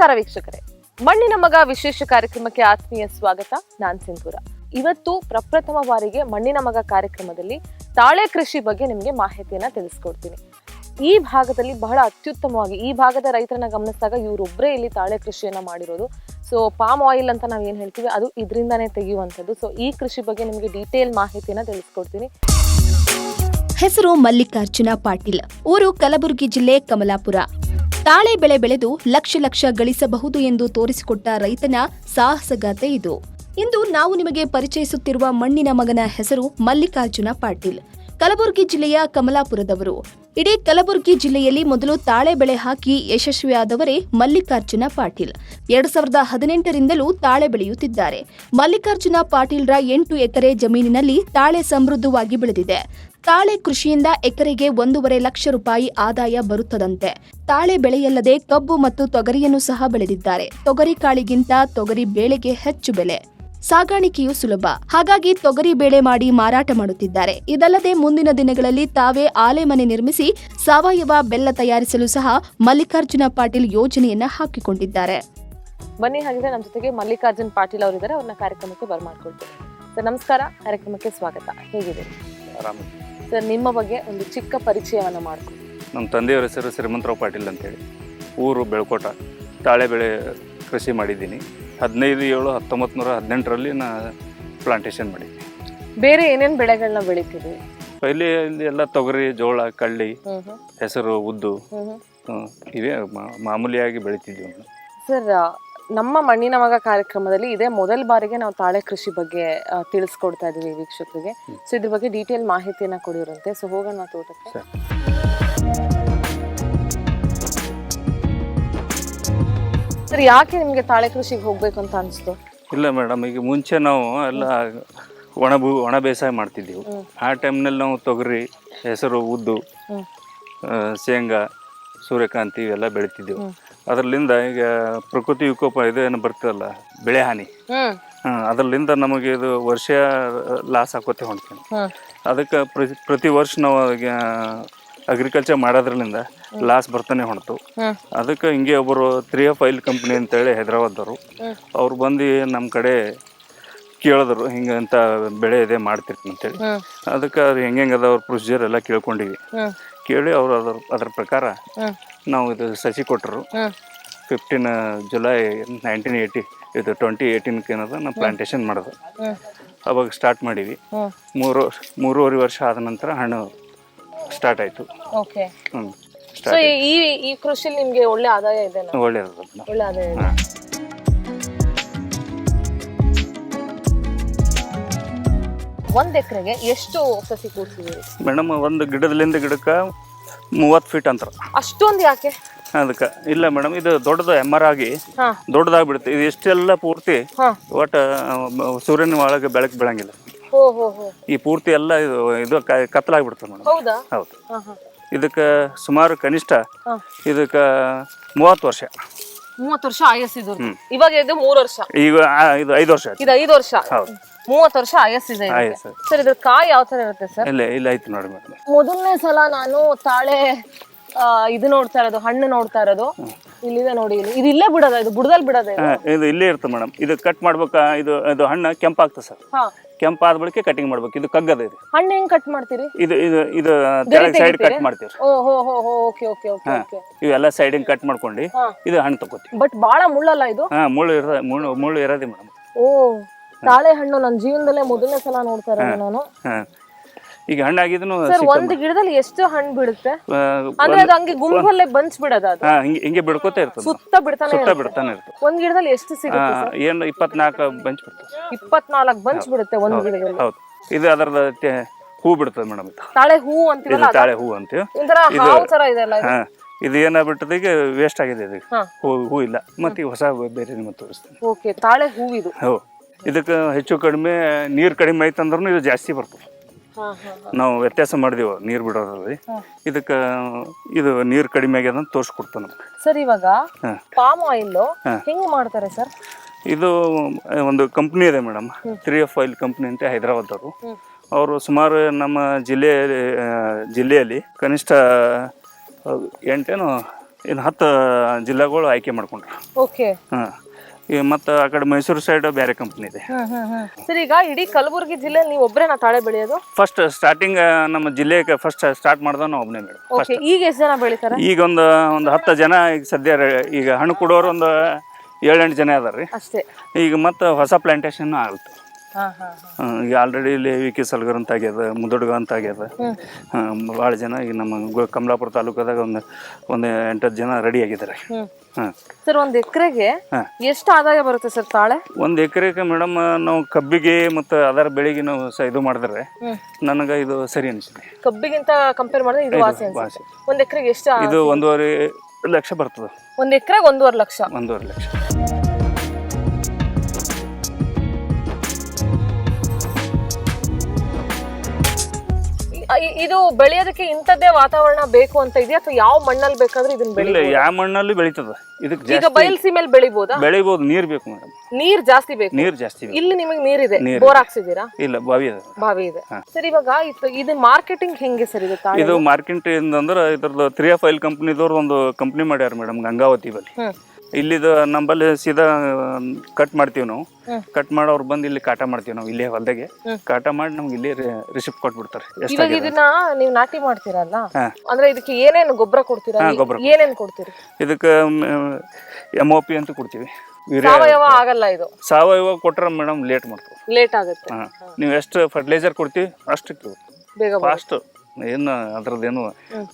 ನಮಸ್ಕಾರ ವೀಕ್ಷಕರೇ. ಮಣ್ಣಿನ ಮಗ ವಿಶೇಷ ಕಾರ್ಯಕ್ರಮಕ್ಕೆ ಆತ್ಮೀಯ ಸ್ವಾಗತ. ನಾನ್ ಸಿಂಧೂರ. ಇವತ್ತು ಪ್ರಪ್ರಥಮ ಬಾರಿಗೆ ಮಣ್ಣಿನ ಮಗ ಕಾರ್ಯಕ್ರಮದಲ್ಲಿ ತಾಳೆ ಕೃಷಿ ಬಗ್ಗೆ ನಿಮಗೆ ಮಾಹಿತಿಯನ್ನ ತಿಳಿಸ್ಕೊಡ್ತೀನಿ. ಈ ಭಾಗದಲ್ಲಿ ಬಹಳ ಅತ್ಯುತ್ತಮವಾಗಿ, ಈ ಭಾಗದ ರೈತರನ್ನ ಗಮನಿಸಿದಾಗ ಇವರೊಬ್ಬರೇ ಇಲ್ಲಿ ತಾಳೆ ಕೃಷಿಯನ್ನ ಮಾಡಿರೋದು. ಸೊ ಪಾಮ್ ಆಯಿಲ್ ಅಂತ ನಾವ್ ಏನ್ ಹೇಳ್ತೀವಿ, ಅದು ಇದರಿಂದಾನೇ ತೆಗೆಯುವಂಥದ್ದು. ಸೊ ಈ ಕೃಷಿ ಬಗ್ಗೆ ನಿಮಗೆ ಡೀಟೇಲ್ ಮಾಹಿತಿಯನ್ನ ತಿಳಿಸ್ಕೊಡ್ತೀನಿ. ಹೆಸರು ಮಲ್ಲಿಕಾರ್ಜುನ ಪಾಟೀಲ್, ಊರು ಕಲಬುರಗಿ ಜಿಲ್ಲೆ ಕಮಲಾಪುರ. ತಾಳೆ ಬೆಳೆ ಬೆಳೆದು ಲಕ್ಷ ಲಕ್ಷ ಗಳಿಸಬಹುದು ಎಂದು ತೋರಿಸಿಕೊಟ್ಟ ರೈತನ ಸಾಹಸಗಾಥೆ ಇದು. ಇಂದು ನಾವು ನಿಮಗೆ ಪರಿಚಯಿಸುತ್ತಿರುವ ಮಣ್ಣಿನ ಮಗನ ಹೆಸರು ಮಲ್ಲಿಕಾರ್ಜುನ ಪಾಟೀಲ್, ಕಲಬುರಗಿ ಜಿಲ್ಲೆಯ ಕಮಲಾಪುರದವರು. ಇಡೀ ಕಲಬುರಗಿ ಜಿಲ್ಲೆಯಲ್ಲಿ ಮೊದಲು ತಾಳೆ ಬೆಳೆ ಹಾಕಿ ಯಶಸ್ವಿಯಾದವರೇ ಮಲ್ಲಿಕಾರ್ಜುನ ಪಾಟೀಲ್. ಎರಡ್ ಸಾವಿರದ ಹದಿನೆಂಟರಿಂದಲೂ ತಾಳೆ ಬೆಳೆಯುತ್ತಿದ್ದಾರೆ. ಮಲ್ಲಿಕಾರ್ಜುನ ಪಾಟೀಲ್ರ ಎಂಟು ಎಕರೆ ಜಮೀನಿನಲ್ಲಿ ತಾಳೆ ಸಮೃದ್ಧವಾಗಿ ಬೆಳೆದಿದೆ. ತಾಳೆ ಕೃಷಿಯಿಂದ ಎಕರೆಗೆ ಒಂದೂವರೆ ಲಕ್ಷ ರೂಪಾಯಿ ಆದಾಯ ಬರುತ್ತದಂತೆ. ತಾಳೆ ಬೆಳೆಯಲ್ಲದೆ ಕಬ್ಬು ಮತ್ತು ತೊಗರಿಯನ್ನು ಸಹ ಬೆಳೆದಿದ್ದಾರೆ. ತೊಗರಿ ಕಾಳಿಗಿಂತ ತೊಗರಿ ಬೇಳೆಗೆ ಹೆಚ್ಚು ಬೆಲೆ. ಸಾಗಾಣಿಕೆಯು ಸುಲಭ. ಹಾಗಾಗಿ ತೊಗರಿ ಬೇಳೆ ಮಾಡಿ ಮಾರಾಟ ಮಾಡುತ್ತಿದ್ದಾರೆ. ಇದಲ್ಲದೆ ಮುಂದಿನ ದಿನಗಳಲ್ಲಿ ತಾವೇ ಆಲೆ ಮನೆ ನಿರ್ಮಿಸಿ ಸಾವಯವ ಬೆಲ್ಲ ತಯಾರಿಸಲು ಸಹ ಮಲ್ಲಿಕಾರ್ಜುನ ಪಾಟೀಲ್ ಯೋಜನೆಯನ್ನ ಹಾಕಿಕೊಂಡಿದ್ದಾರೆ. ಬನ್ನಿ ಹಾಗಿದ್ರೆ ನಮ್ಮ ಜೊತೆಗೆ ಮಲ್ಲಿಕಾರ್ಜುನ್ ಪಾಟೀಲ್ ಅವರಿದ್ದಾರೆ. ಅವ್ರನ್ನ ಕಾರ್ಯಕ್ರಮಕ್ಕೆ ಬರ್ಮಾಡ್ಕೊಳ್ತೀನಿ. ಸರ್ ನಮಸ್ಕಾರ. ಕಾರ್ಯಕ್ರಮಕ್ಕೆ ಸ್ವಾಗತ. ಹೇಗಿದೆ ಆರಾಮ ಸರ್ ನಿಮ್ಮ ಬಗ್ಗೆ ಒಂದು ಚಿಕ್ಕ ಪರಿಚಯವನ್ನು ಮಾಡ್ಕೊಡಿ. ನಮ್ಮ ತಂದೆಯವರ ಹೆಸರು ಶ್ರೀಮಂತರಾವ್ ಪಾಟೀಲ್ ಅಂತೇಳಿ. ಊರು ಬೆಳ್ಕೋಟ ತಾಳೆ ಬೆಳೆ ಕೃಷಿ ಮಾಡಿದ್ದೀನಿ. ಹದಿನೈದು ಏಳು ಹತ್ತೊಂಬತ್ತು ನೂರ ಹದಿನೆಂಟರಲ್ಲಿ ನಾ ಪ್ಲಾಂಟೇಶನ್ ಮಾಡಿದ್ದೀನಿ. ಬೇರೆ ಏನೇನು ಬೆಳೆಗಳನ್ನ ಬೆಳಿತೀವಿ ಪೈಲಿ ಇಲ್ಲಿ ಎಲ್ಲ ತೊಗರಿ ಜೋಳ ಕಳ್ಳಿ ಹೆಸರು ಉದ್ದು ಇವೆ ಮಾಮೂಲಿಯಾಗಿ ಬೆಳಿತಿದ್ವಿ. ಸರ್ ನಮ್ಮ ಮಣ್ಣಿನ ಮಗ ಕಾರ್ಯಕ್ರಮದಲ್ಲಿ ಇದೇ ಮೊದಲ ಬಾರಿಗೆ ನಾವು ತಾಳೆ ಕೃಷಿ ಬಗ್ಗೆ ತಿಳಿಸ್ಕೊಡ್ತಾ ಇದ್ದೀವಿ ವೀಕ್ಷಕರಿಗೆ. ಸೊ ಇದ್ರ ಬಗ್ಗೆ ಡೀಟೇಲ್ ಮಾಹಿತಿಯನ್ನ ಕೊಡಿರಂತೆ ಸೊ ಹೋಗೋಣ ತೋಟಕ್ಕೆ. ಸರಿ. ಯಾಕೆ ನಿಮಗೆ ತಾಳೆ ಕೃಷಿಗೆ ಹೋಗ್ಬೇಕು ಅಂತ ಅನಿಸ್ತು? ಇಲ್ಲ ಮೇಡಮ್ ಈಗ ಮುಂಚೆ ನಾವು ಎಲ್ಲ ಒಣ ಭೂ ಒಣ ಬೇಸಾಯ ಮಾಡ್ತಿದ್ದೀವಿ. ಆ ಟೈಮ್ನಲ್ಲಿ ನಾವು ತೊಗರಿ ಹೆಸರು ಉದ್ದು ಶೇಂಗಾ ಸೂರ್ಯಕಾಂತಿ ಇವೆಲ್ಲ ಬೆಳಿತಿದ್ದೆವು. ಅದರಲ್ಲಿಂದ ಈಗ ಪ್ರಕೃತಿ ವಿಕೋಪ ಇದು ಏನು ಬರ್ತದಲ್ಲ ಬೆಳೆ ಹಾನಿ. ಹ್ಮ್. ಹ್ಮ್, ಅದರಲ್ಲಿಂದ ನಮಗೆ ಇದು ವರ್ಷ ಲಾಸ್ ಆಕೋತೆ ಹೊಂಟ್ಕೊಂಡು ಹ್ಮ್. ಅದಕ್ಕೆ ಪ್ರತಿ ಪ್ರತಿ ವರ್ಷ ನಾವು ಅಗ್ರಿಕಲ್ಚರ್ ಮಾಡೋದ್ರಲ್ಲಿಂದ ಲಾಸ್ ಬರ್ತಾನೆ ಹೊಂಟು. ಹ್ಮ್. ಅದಕ್ಕೆ ಹಿಂಗೆ ಒಬ್ಬರು ತ್ರೀ ಆಫ್ ಆಯಿಲ್ ಕಂಪ್ನಿ ಅಂತೇಳಿ ಹೈದರಾಬಾದ್ದವರು ಹ್ಮ್. ಅವ್ರು ಬಂದು ನಮ್ಮ ಕಡೆ ಕೇಳಿದ್ರು ಹಿಂಗೆ ಅಂತ ಬೆಳೆ ಇದೆ ಮಾಡ್ತಿರ್ತೀನಿ ಅಂತೇಳಿ. ಹ್ಮ್. ಅದಕ್ಕೆ ಅದು ಹೆಂಗೆ ಅದ ಅವ್ರ ಪ್ರೊಸೀಜರ್ ಎಲ್ಲ ಕೇಳ್ಕೊಂಡಿವಿ. ಹ್ಮ್. ಕೇಳಿ ಅವರು ಅದ್ರ ಅದ್ರ ಪ್ರಕಾರ ಹ್ಮ್. ನಾವು ಇದು ಸಸಿ ಕೊಟ್ಟರು. ಫಿಫ್ಟೀನ್ ಜುಲೈ ನೈನ್ಟೀನ್ ಏಯ್ಟಿ ಇದು ಟ್ವೆಂಟಿ ಏಯ್ಟೀನ್ಗೆ ಏನದ ನಾವು ಪ್ಲಾಂಟೇಶನ್ ಮಾಡೋದು ಅವಾಗ ಸ್ಟಾರ್ಟ್ ಮಾಡೀವಿ ಮೂರು ಮೂರುವರೆ ವರ್ಷ ಆದ ನಂತರ ಹಣ್ಣು ಸ್ಟಾರ್ಟ್ ಆಯಿತು. ಓಕೆ ಹ್ಞೂ ಸೊ ಈ ಈ ಕೃಷಿಲಿ ನಿಮಗೆ ಒಳ್ಳೆ ಆದಾಯ ಇದೆ ಒಳ್ಳೆಯದು ಒಳ್ಳೆ ಆದಾಯ ಇದೆ. ಒಂದ್ ಎಕರೆಗೆ ಎಷ್ಟು ಸಸಿ ಕೂಡ್ಸಿದೀರಿ ಮೇಡಮ್ ಒಂದು ಗಿಡದಲ್ಲಿಂದ ಗಿಡಕ್ಕೆ ಮೂವತ್ತು ಫೀಟ್ ಅಂತ ಅಷ್ಟೊಂದು ಯಾಕೆ? ಅದಕ್ಕೆ ಇಲ್ಲ ಮೇಡಮ್ ಇದು ದೊಡ್ಡದು ಎಂ ಆರ್ ಆಗಿ ದೊಡ್ಡದಾಗಿ ಬಿಡುತ್ತೆ ಇದು ಇಷ್ಟೆಲ್ಲ ಪೂರ್ತಿ ಒಟ್ಟ ಸೂರ್ಯನ ಒಳಗೆ ಬೆಳಕು ಬೆಳಂಗಿಲ್ಲ. ಈ ಪೂರ್ತಿ ಎಲ್ಲ ಇದು ಇದು ಕತ್ತಲಾಗ್ಬಿಡ್ತದೆ ಮೇಡಮ್ ಹೌದಾ? ಇದಕ್ಕೆ ಸುಮಾರು ಕನಿಷ್ಠ. ಇದಕ್ಕೆ ಮೂವತ್ತು ವರ್ಷ. ಮೂವತ್ತು ವರ್ಷ ಆಯಸ್ಸಿದು ಇವಾಗ ಇದು ಮೂರು ವರ್ಷ. ಈಗ ಇದು ಐದು ವರ್ಷ ಇದು ಐದು ವರ್ಷ. ಹೌದು. ಮೂವತ್ತು ವರ್ಷ ಆಯಸ್ಸಿದೆ ಆಯ್ತು ಸರ್ ಇದ್ರ ಕಾಯಿ ಯಾವ ತರ ಇರುತ್ತೆ ಸರ್ ಇಲ್ಲ ಇಲ್ಲ ಆಯ್ತು ನೋಡಿ ಮೇಡಮ್. ಮೊದಲನೇ ಸಲ ನಾನು ತಾಳೆ ಆ, ಇದು ನೋಡ್ತಾ ಇರೋದು ಹಣ್ಣು ನೋಡ್ತಾ ಇರೋದು. ಇಲ್ಲಿದೆ ನೋಡಿ ಇಲ್ಲಿ ಇದು ಇಲ್ಲೇ ಬಿಡೋದ ಇದು ಬುಡದಲ್ಲಿ ಬಿಡೋದ ಇದು? ಇದು ಇಲ್ಲೇ ಇರ್ತದೆ ಮೇಡಮ್. ಇದು ಕಟ್ ಮಾಡ್ಬೇಕಾ ಇದು ಇದು ಹಣ್ಣು ಕೆಂಪಾಗ್ತದೆ ಸರ್ ಹಾ. ಕೆಂಪಾದ ಬಳಿಕ ಕಟಿಂಗ್ ಮಾಡ್ಬೇಕು. ಇದು ಕಗ್ಗದ ಇದು. ಹಣ್ಣು ಹೆಂಗ್ ಕಟ್ ಮಾಡ್ತೀರಿ? ಇದು ಇದು ಇದು ಸೈಡ್ ಕಟ್ ಮಾಡ್ತೀರಿ ಓ ಹೋ ಹೋ ಹೋ ಓಕೆ ಓಕೆ ಓಕೆ ಓಕೆ. ಇವೆಲ್ಲ ಸೈಡಿಂಗ್ ಕಟ್ ಮಾಡ್ಕೊಂಡು. ಇದು ಹಣ್ಣು ತಗೋತೀವಿ. ಬಟ್ ಬಾಳ ಮುಳ್ಳಲ್ಲ ಇದು? ಹಾ ಮುಳ್ಳು ಇರ ಮುಳ್ಳು ಮುಳ್ಳು ಇರೋದೇ ಮೇಡಮ್. ಓ. ತಾಳೆ ಹಣ್ಣು ನನ್ನ ಜೀವನದಲ್ಲೇ ಮೊದಲನೇ ಸಲ ನೋಡ್ತಾ ಇರೋದು ನಾನು. ಈಗ ಆಗಿದ್ನು ಸರ್ ಒಂದ್ ಗಿಡದಲ್ಲಿ ಎಷ್ಟು ಹಣ್ಣು ಬಿಡುತ್ತೆ? ಅಂದ್ರೆ ಅದು ಹಂಗೆ ಗುಂಪಲ್ಲೇ ಬಂಚ್ ಬಿಡದ ಅದು. ಹಿಂಗೆ ಹಿಂಗೆ ಬಿಡ್ಕೋತಾ ಇರ್ತದೆ. ಸುತ್ತ ಬಿಡ್ತಾನೆ ಸುತ್ತ. ಬಿಡ್ತಾನೆ ಇರ್ತದೆ. ಒಂದ್ ಗಿಡದಲ್ಲಿ ಎಷ್ಟು ಸಿಗುತ್ತೆ ಸರ್? ಏನು ಇಪ್ಪತ್ನಾಲ್ಕು ಬಂಚ್ ಬಿಡುತ್ತೆ 24 ಬಂಚ್ ಬಿಡುತ್ತೆ ಒಂದ್ ಗಿಡದಲ್ಲಿ. ಹೌದು. ಇದು ಅದರದ ಹೂ ಬಿಡ್ತದೆ ಮೇಡಮ್ ಇದು. ತಾಳೆ ಹೂ ಇದು ಅಂತೀವಲ್ಲ ಅದ? ತಾಳೆ ಹೂ ಅಂತೀವಿ. ಒಂಥರ ಹಾವು ತರ ಇದೆ ಅಲ್ಲ ಇದು? ಹಾ. ಇದು ಏನಾಗ್ಬಿಟ್ಟದ ಈಗ ವೇಸ್ಟ್ ಆಗಿದೆ ಇದು. ಹಾ. ಹೂ ಹೂ ಇಲ್ಲ. ಮತ್ತೆ ಈಗ ಹೊಸ ಬೇರೆ ನಿಮಗೆ ತೋರಿಸ್ತೀನಿ. ಓಕೆ ತಾಳೆ ಹೂ ಇದು. ಹೋ ಇದಕ್ಕೆ ಹೆಚ್ಚು ಕಡಿಮೆ ನೀರು ಕಡಿಮೆ ಆಯ್ತು ಅಂದ್ರೂ ಇದು ಜಾಸ್ತಿ ಬರ್ತದೆ. ನಾವು ವ್ಯತ್ಯಾಸ ಮಾಡಿದೆವು ನೀರು ಬಿಡೋದ್ರಲ್ಲಿ. ಇದಕ್ಕೆ ಇದು ನೀರು ಕಡಿಮೆ ಆಗ್ಯದ ಅಂತ ತೋರಿಸ್ಕೊಡ್ತಾನೆ ನಮ್ಗೆ. ಸರ್ ಇವಾಗ ಪಾಮ್ ಆಯಿಲ್ ಹೆಂಗ್ ಮಾಡ್ತಾರೆ ಸರ್? ಇದು ಒಂದು ಕಂಪ್ನಿ ಇದೆ madam. Three F oil company ಅಂತ ಹೈದರಾಬಾದ್ ಅವರು. ಅವರು ಸುಮಾರು ನಮ್ಮ ಜಿಲ್ಲೆ ಜಿಲ್ಲೆಯಲ್ಲಿ ಕನಿಷ್ಠ ಎಂಟೇನು ಇನ್ನು ಹತ್ತು ಜಿಲ್ಲೆಗಳು ಆಯ್ಕೆ ಮಾಡ್ಕೊಂಡ್ರು. ಓಕೆ. ಹಾಂ. ಈಗ ಮತ್ತು ಆ ಕಡೆ ಮೈಸೂರು ಸೈಡ್ ಬೇರೆ ಕಂಪ್ನಿ ಇದೆ. ಸರ್ ಈಗ ಇಡೀ ಕಲಬುರಗಿ ಜಿಲ್ಲೆಯಲ್ಲಿ ನೀವು ಒಬ್ಬರೇನಾ ತಾಳೆ ಬೆಳೆಯೋದು? ಫಸ್ಟ್ ಸ್ಟಾರ್ಟಿಂಗ್ ನಮ್ಮ ಜಿಲ್ಲೆಗೆ ಫಸ್ಟ್ ಸ್ಟಾರ್ಟ್ ಮಾಡ್ದ ನಾವು ಒಬ್ಬನೇ ಮೇಡಮ್ ಓಕೆ ಈಗ ಎಷ್ಟು ಜನ ಬೆಳಿತಾರೆ? ಈಗ ಒಂದು ಒಂದು ಹತ್ತು ಜನ ಈಗ ಸದ್ಯ ಈಗ ಹಣ್ಣು ಕೊಡೋರು ಒಂದು ಏಳೆಂಟು ಜನ ಅದಾರ ರೀ ಅಷ್ಟೇ. ಈಗ ಮತ್ತೆ ಹೊಸ ಪ್ಲಾಂಟೇಶನ್ ಆಗುತ್ತೆ ಈಗ ಆಲ್ರೆಡಿ ಇಲ್ಲಿ ವಿ ಕೆ ಸಲ್ಗರ್ ಅಂತ ಆಗ್ಯದ ಮುದಡ್ಗ ಅಂತ ಆಗ್ಯದ. ಭಾಳ ಜನ ಈಗ ನಮ್ಮ ಗೊ- ಕಮಲಾಪುರ ತಾಲೂಕದಾಗ ಒಂದು ಒಂದು ಎಂಟತ್ತು ಜನ ರೆಡಿ ಆಗಿದ್ದಾರೆ. ಹಾಂ. ಸರ್ ಒಂದ್ ಎಕರೆಗೆ ಹಾ. ಎಷ್ಟು ಆದಾಯ ಬರುತ್ತೆ ಸರ್ ತಾಳೆ? ಒಂದು ಎಕರೆಗೆ ಮೇಡಮ್ ನಾವು ಕಬ್ಬಿಗೆ ಮತ್ತು ಅದರ ಬೆಳೆಗೆ ನಾವು ಸ ಇದು ಮಾಡಿದ್ರೆ. ನನಗೆ ಇದು ಸರಿ ಅನಿಸುತ್ತೆ. ಕಬ್ಬಿಗಿಂತ ಕಂಪೇರ್ ಮಾಡಿದ್ರೆ ಇದು ವಾಸಿ ಅನ್ಸುತ್ತೆ. ಒಂದ್ ಎಕರೆಗೆ ಎಷ್ಟು ಆ- ಇದು ಒಂದೂವರೆ ಲಕ್ಷ ಬರ್ತದೆ. ಒಂದ್ ಎಕರೆಗೆ ಒಂದೂವರೆ ಲಕ್ಷ. ಒಂದೂವರೆ ಲಕ್ಷ. ಇದು ಬೆಳೆಯೋದಕ್ಕೆ ಇಂಥದ್ದೇ ವಾತಾವರಣ ಬೇಕು ಅಂತ ಇದೆಯಾ? ಅಥವಾ ಯಾವ ಮಣ್ಣಲ್ಲಿ ಬೇಕಾದ್ರೆ ಇದನ್ನ ಬೆಳಿ ಇಲ್ಲ ಯಾವ ಮಣ್ಣಲ್ಲಿ ಬೆಳೀತದ? ಇದಕ್ಕೆ ಈಗ ಜಾಸ್ತಿ ಬಯಲ್ಸಿ ಮೇಲೆ ಬೆಳಿಬೋದಾ? ಬೆಳಿಬೋದು ನೀರು ಬೇಕು ಮೇಡಮ್. ನೀರ್ ಜಾಸ್ತಿ ಬೇಕು? ನೀರ್ ಜಾಸ್ತಿ ಬೇಕು. ಇಲ್ಲಿ ನಿಮಗೆ ನೀರಿದೆ? ನೀರಿದೆ. ಬೋರ್ ಹಾಕ್ಸಿದೀರಾ ಇಲ್ಲ ಬಾವಿ ಇದೆ. ಬಾವಿ ಇದೆ. ಸರ್ ಇವಾಗ ಇದು- ಇದು ಮಾರ್ಕೆಟಿಂಗ್ ಹೆಂಗೆ ಸರ್ ಇದು ಇದು ಮಾರ್ಕೆಟಿಂಗ್ ಅಂದ್ರೆ ಇದ್ರದ್ದು ತ್ರೀ ಆಫ್ ಆಯಿಲ್ ಕಂಪ್ನಿದವ್ರು ಒಂದು ಕಂಪ್ನಿ ಮಾಡ್ಯಾರ ಮೇಡಮ್ ಗಂಗಾವತಿ ಬಲ್ಲಿ ಹ್ಮ್. ಇಲ್ಲಿದು ನಂಬಲ್ಲಿ ಸೀದಾ ಕಟ್ ಮಾಡ್ತೀವಿ ನಾವು. ಕಟ್ ಮಾಡೋರು ಬಂದ್ ಇಲ್ಲಿ ಕಾಟ ಮಾಡ್ತೀವಿ ನಾವು ಇಲ್ಲೇ ಹೊಲ್ದಾಗೆ. ಕಾಟ ಮಾಡಿ ನಮ್ಗೆ ಇಲ್ಲಿ ರಿಸಿಪ್ಟ್ ಕೊಟ್ಬಿಡ್ತಾರೆ. ಇವಾಗ ಇದನ್ನ ನೀವು ನಾಟಿ ಮಾಡ್ತೀರಲ್ಲ. ಅಂದ್ರೆ ಇದಕ್ಕೆ ಏನೇನು ಗೊಬ್ಬರ ಕೊಡ್ತೀರಾ? ಗೊಬ್ಬರ ಏನೇನು ಕೊಡ್ತೀರಿ? ಇದಕ್ಕೆ ಎಂ ಒ ಪಿ ಅಂತ ಕೊಡ್ತೀವಿ. ಸಾವಯವ ಆಗಲ್ಲ ಇದು? ಸಾವಯವ ಕೊಟ್ರೆ ಮೇಡಮ್ ಲೇಟ್ ಮಾಡ್ತೀವಿ ಲೇಟ್ ಆಗುತ್ತೆ. ನೀವು ಎಷ್ಟು ಫರ್ಟಿಲೈಸರ್ ಕೊಡ್ತೀವಿ ಅಷ್ಟಕ್ಕೆ. ಬೇಗ. ಫಾಸ್ಟ್ ಏನು ಅದ್ರದ್ದೇನು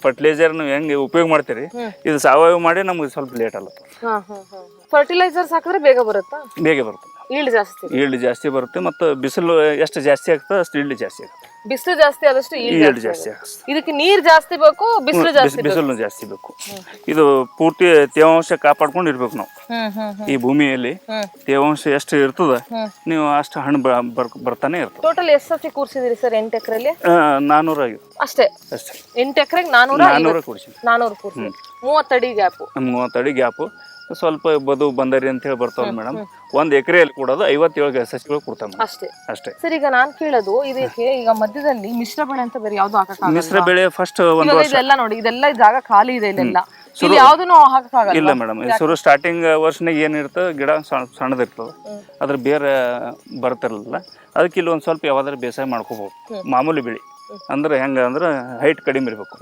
ಫರ್ಟಿಲೈಸರ್ ನೀವು ಹೆಂಗೆ ಉಪಯೋಗ ಮಾಡ್ತೀರಿ? ಇದು ಸಾವಯವ ಮಾಡಿ ನಮ್ಗೆ ಸ್ವಲ್ಪ ಲೇಟ್ ಹಾ ಫರ್ಟಿಲೈಸರ್ಸ್ ಹಾಕಿದ್ರೆ ಬೇಗ ಬರುತ್ತಾ? ಬೇಗ ಬರುತ್ತೆ. ಈಲ್ಡ್ ಜಾಸ್ತಿ ಈಲ್ಡ್ ಜಾಸ್ತಿ ಬರುತ್ತೆ ಮತ್ತು ಬಿಸಿಲು ಎಷ್ಟು ಜಾಸ್ತಿ ಆಗ್ತದೆ ಅಷ್ಟು ಈಲ್ಡ್ ಜಾಸ್ತಿ ಆಗುತ್ತೆ. ಬಿಸಿಲು ಜಾಸ್ತಿ ಆದಷ್ಟು ಈಲ್ಡ್ ಜಾಸ್ತಿ ಆಗುತ್ತೆ. ಇದಕ್ಕೆ ನೀರು ಜಾಸ್ತಿ ಬೇಕು ಬಿಸಿಲು ಜಾಸ್ತಿ ಬೇಕು ಬಿಸಿಲು ಜಾಸ್ತಿ ಬೇಕು. ಇದು ಪೂರ್ತಿ ತೇವಾಂಶ ಕಾಪಾಡ್ಕೊಂಡು ಇರ್ಬೇಕು ನಾವು. ಈ ಭೂಮಿಯಲ್ಲಿ ತೇವಾಂಶ ಎಷ್ಟು ಇರ್ತದ ನೀವು ಅಷ್ಟು ಹಣ್ಣು ಬರ್ತಾನೆ ಇರ್ತದೆ. ಟೋಟಲ್ ಎಷ್ಟು ಸತಿ ಕೂರ್ಸಿದಿರಿ ಸರ್ ಎಂಟು ಎಕರೆಲಿ ನಾನೂರ ಆಗಿದೆ. ಅಷ್ಟೇ. ಅಷ್ಟೇ. ಎಂಟು ಎಕರೆಗೆ ನಾನೂರ ನಾನ್ನೂರ ಕೂರಿಸಿ ನಾನೂರು ಕೂರಿಸಿ ಮೂವತ್ತಡಿ ಗ್ಯಾಪು. ಮೂವತ್ತಡಿ ಗ್ಯಾಪು. ಸ್ವಲ್ಪ ಬದು ಬಂದರಿ ಅಂತ ಹೇಳಿ ಬರ್ತಾವ್ ಮೇಡಮ್. ಒಂದು ಎಕರೆಯಲ್ಲಿ ಕೊಡೋದು ಐವತ್ತೇಳು ಸಸಿಗಳು ಕೊಡ್ತಾವ ಅಷ್ಟೇ. ಅಷ್ಟೇ. ಸರ್ ಈಗ ನಾನ್ ಕೇಳೋದು ಇದಕ್ಕೆ ಈಗ ಮಧ್ಯದಲ್ಲಿ ಮಿಶ್ರ ಬೆಳೆ ಅಂತ ಬೇರೆ ಯಾವ್ದು ಹಾಕಕ್ಕಾಗಲ್ಲ ಮಿಶ್ರ ಬೆಳೆ ಫಸ್ಟ್ ಒಂದು ಇವಾಗ ಇದೆಲ್ಲ ನೋಡಿ ಇದೆಲ್ಲ ಜಾಗ ಖಾಲಿ ಇದೆ ಇಲ್ಲೆಲ್ಲ. ಇಲ್ಲಿ ಯಾವ್ದನ್ನು ಹಾಕಕ್ಕಾಗಲ್ಲ ಇಲ್ಲ ಮೇಡಮ್ ಶುರು ಸ್ಟಾರ್ಟಿಂಗ್ ವರ್ಷನಾಗ ಏನಿರ್ತದೆ ಗಿಡ ಸಣ್ಣ ಸಣ್ಣದಿರ್ತದೆ. ಅದ್ರ ಬೇರೆ ಬರ್ತಿರಲಿಲ್ಲ. ಅದಕ್ಕೆ ಇಲ್ಲಿ ಒಂದು ಸ್ವಲ್ಪ ಯಾವ್ದಾದ್ರು ಬೇಸಾಯ ಮಾಡ್ಕೋಬಹುದು ಮಾಮೂಲಿ ಬೆಳೆ. ಅಂದ್ರೆ ಹೆಂಗ ಅಂದ್ರೆ ಹೈಟ್ ಕಡಿಮೆ ಇರಬೇಕು.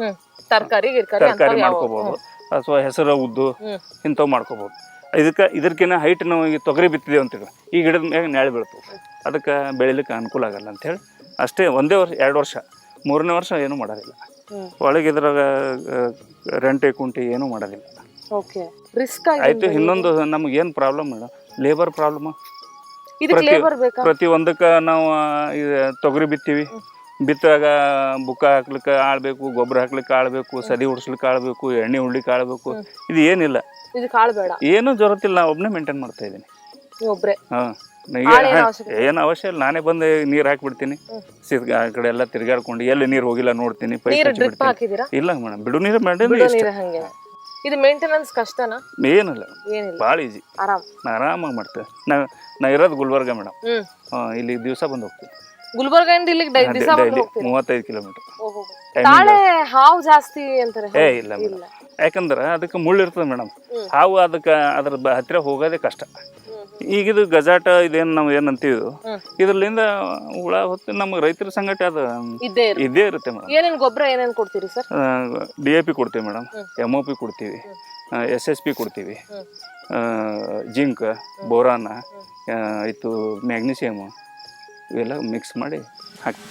ತರಕಾರಿ ಗಿರ್ಕಾರಿ ತರಕಾರಿ ಮಾಡ್ಕೋಬೋದು. ಅಥವಾ ಹೆಸರು ಉದ್ದು. ಇಂಥವು ಮಾಡ್ಕೋಬೋದು. ಇದಕ್ಕೆ ಇದಕ್ಕಿಂತ ಹೈಟ್ ನಾವು ಈಗ ತೊಗರಿ ಬಿತ್ತಿದೆ ಅಂತೇಳಿ ಈ ಗಿಡದ ಮ್ಯಾಗ ನೆಳೆ ಬೀಳ್ತದೆ. ಅದಕ್ಕೆ ಬೆಳಿಲಿಕ್ಕೆ ಅನುಕೂಲ ಆಗಲ್ಲ ಅಂಥೇಳಿ ಅಷ್ಟೇ ಒಂದೇ ವರ್ಷ ಎರಡು ವರ್ಷ ಮೂರನೇ ವರ್ಷ ಏನೂ ಮಾಡೋದಿಲ್ಲ. ಒಳಗೆ ಇದ್ರಾಗ ರೆಂಟೆ ಕುಂಟಿ ಏನೂ ಮಾಡೋದಿಲ್ಲ. ಓಕೆ. ರಿಸ್ಕ್ ಆಯ್ತು ಇನ್ನೊಂದು ನಮ್ಗೆ ಏನು ಪ್ರಾಬ್ಲಮ್ ಮೇಡಮ್ ಲೇಬರ್ ಪ್ರಾಬ್ಲಮ್ ಪ್ರತಿ- ಪ್ರತಿ ಒಂದಕ್ಕೆ ನಾವು ತೊಗರಿ ಬಿತ್ತೀವಿ. ಬಿತ್ತಾಗ ಬುಕ್ಕ ಹಾಕ್ಲಿಕ್ಕೆ ಆಳ್ಬೇಕು ಗೊಬ್ಬರ ಹಾಕ್ಲಿಕ್ಕೆ ಆಳ್ಬೇಕು ಸದಿ ಉಡ್ಸ್ಲಿಕ್ಕೆ ಆಳ್ಬೇಕು ಎಣ್ಣೆ ಉಡ್ಲಿಕ್ಕೆ ಆಳ್ಬೇಕು ಇದು ಏನಿಲ್ಲ. ಇದು ಕಾಳು ಬೇಡ. ಏನು ಜರತ್ತಿಲ್ಲ ನಾ ಒಬ್ಬನೇ ಮೇಂಟೈನ್ ಮಾಡ್ತಾ ಇದ್ದೀನಿ. ಒಬ್ರೆ. ಹಾಂ. ಏನು ಅವಶ್ಯ ಇಲ್ಲ ನಾನೇ ಬಂದು ನೀರು ಹಾಕಿಬಿಡ್ತೀನಿ. ಸಿದ್ ಆ ಕಡೆ ಎಲ್ಲ ತಿರ್ಗಾಡ್ಕೊಂಡು ಎಲ್ಲಿ ನೀರು ಹೋಗಿಲ್ಲ ನೋಡ್ತೀನಿ ನೀರು ಡ್ರಿಪ್ ಇಲ್ಲ ಮೇಡಮ್ ಬಿಡು ನೀರು ಮಾಡಿ ಬಿಡೋ ನೀರು ಹಂಗೆ. ಇದು ಮೇಂಟೆನೆನ್ಸ್ ಕಷ್ಟನಾ? ಏನಿಲ್ಲ. ಏನಿಲ್ಲ. ಭಾಳ ಈಜಿ ಆರಾಮ್. ನಾ ಆರಾಮಾಗಿ ಮಾಡ್ತೇವೆ ನಾ ನಾ ಇರೋದು ಗುಲ್ಬರ್ಗ ಮೇಡಮ್. ಹ್ಮ್. ಇಲ್ಲಿ ದಿವಸ ಬಂದು ಹೋಗ್ತೀನಿ. ಗುಲ್ಬರ್ಗದಿಂದ ಇಲ್ಲಿಗೆ ಡೈಲಿ ಮೂವತ್ತೈದು ಕಿಲೋಮೀಟರ್ ತಾಳೆ ಹಾವು ಜಾಸ್ತಿ ಅಂತಾರೆ ಏ ಇಲ್ಲ ಮೇಡಮ್. ಯಾಕಂದ್ರೆ ಅದಕ್ಕೆ ಮುಳ್ಳು ಇರ್ತದೆ ಮೇಡಮ್. ಹಾವು ಅದಕ್ಕೆ ಅದ್ರ ಬ- ಹತ್ತಿರ ಹೋಗೋದೇ ಕಷ್ಟ. ಈಗ ಇದು ಗಜಾಟ ಇದೇನು ನಾವು ಏನಂತೀವಿ ಹ್ಮ್. ಇದ್ರಲಿಂದ ಹುಳ ಹೊತ್ತು ನಮಗೆ ರೈತರ ಸಂಗಟ ಅದು. ಇದ್ದೇ ಇರುತ್ತೆ. ಇದ್ದೇ ಇರುತ್ತೆ ಮೇಡಮ್. ಏನೇನ್ ಗೊಬ್ಬರ ಏನೇನ್ ಕೊಡ್ತೀರಿ ಸರ್? ಡಿ ಎ ಪಿ ಕೊಡ್ತೀವಿ ಮೇಡಮ್. ಎಂ ಒ ಪಿ ಕೊಡ್ತೀವಿ. ಎಸ್ ಎಸ್ ಪಿ ಕೊಡ್ತೀವಿ. ಜಿಂಕ್ ಬೋರಾನ ಇತ್ತು ಮ್ಯಾಗ್ನೀಸಿಯಮು. ಇವೆಲ್ಲ ಮಿಕ್ಸ್ ಮಾಡಿ ಹಾಕಿ.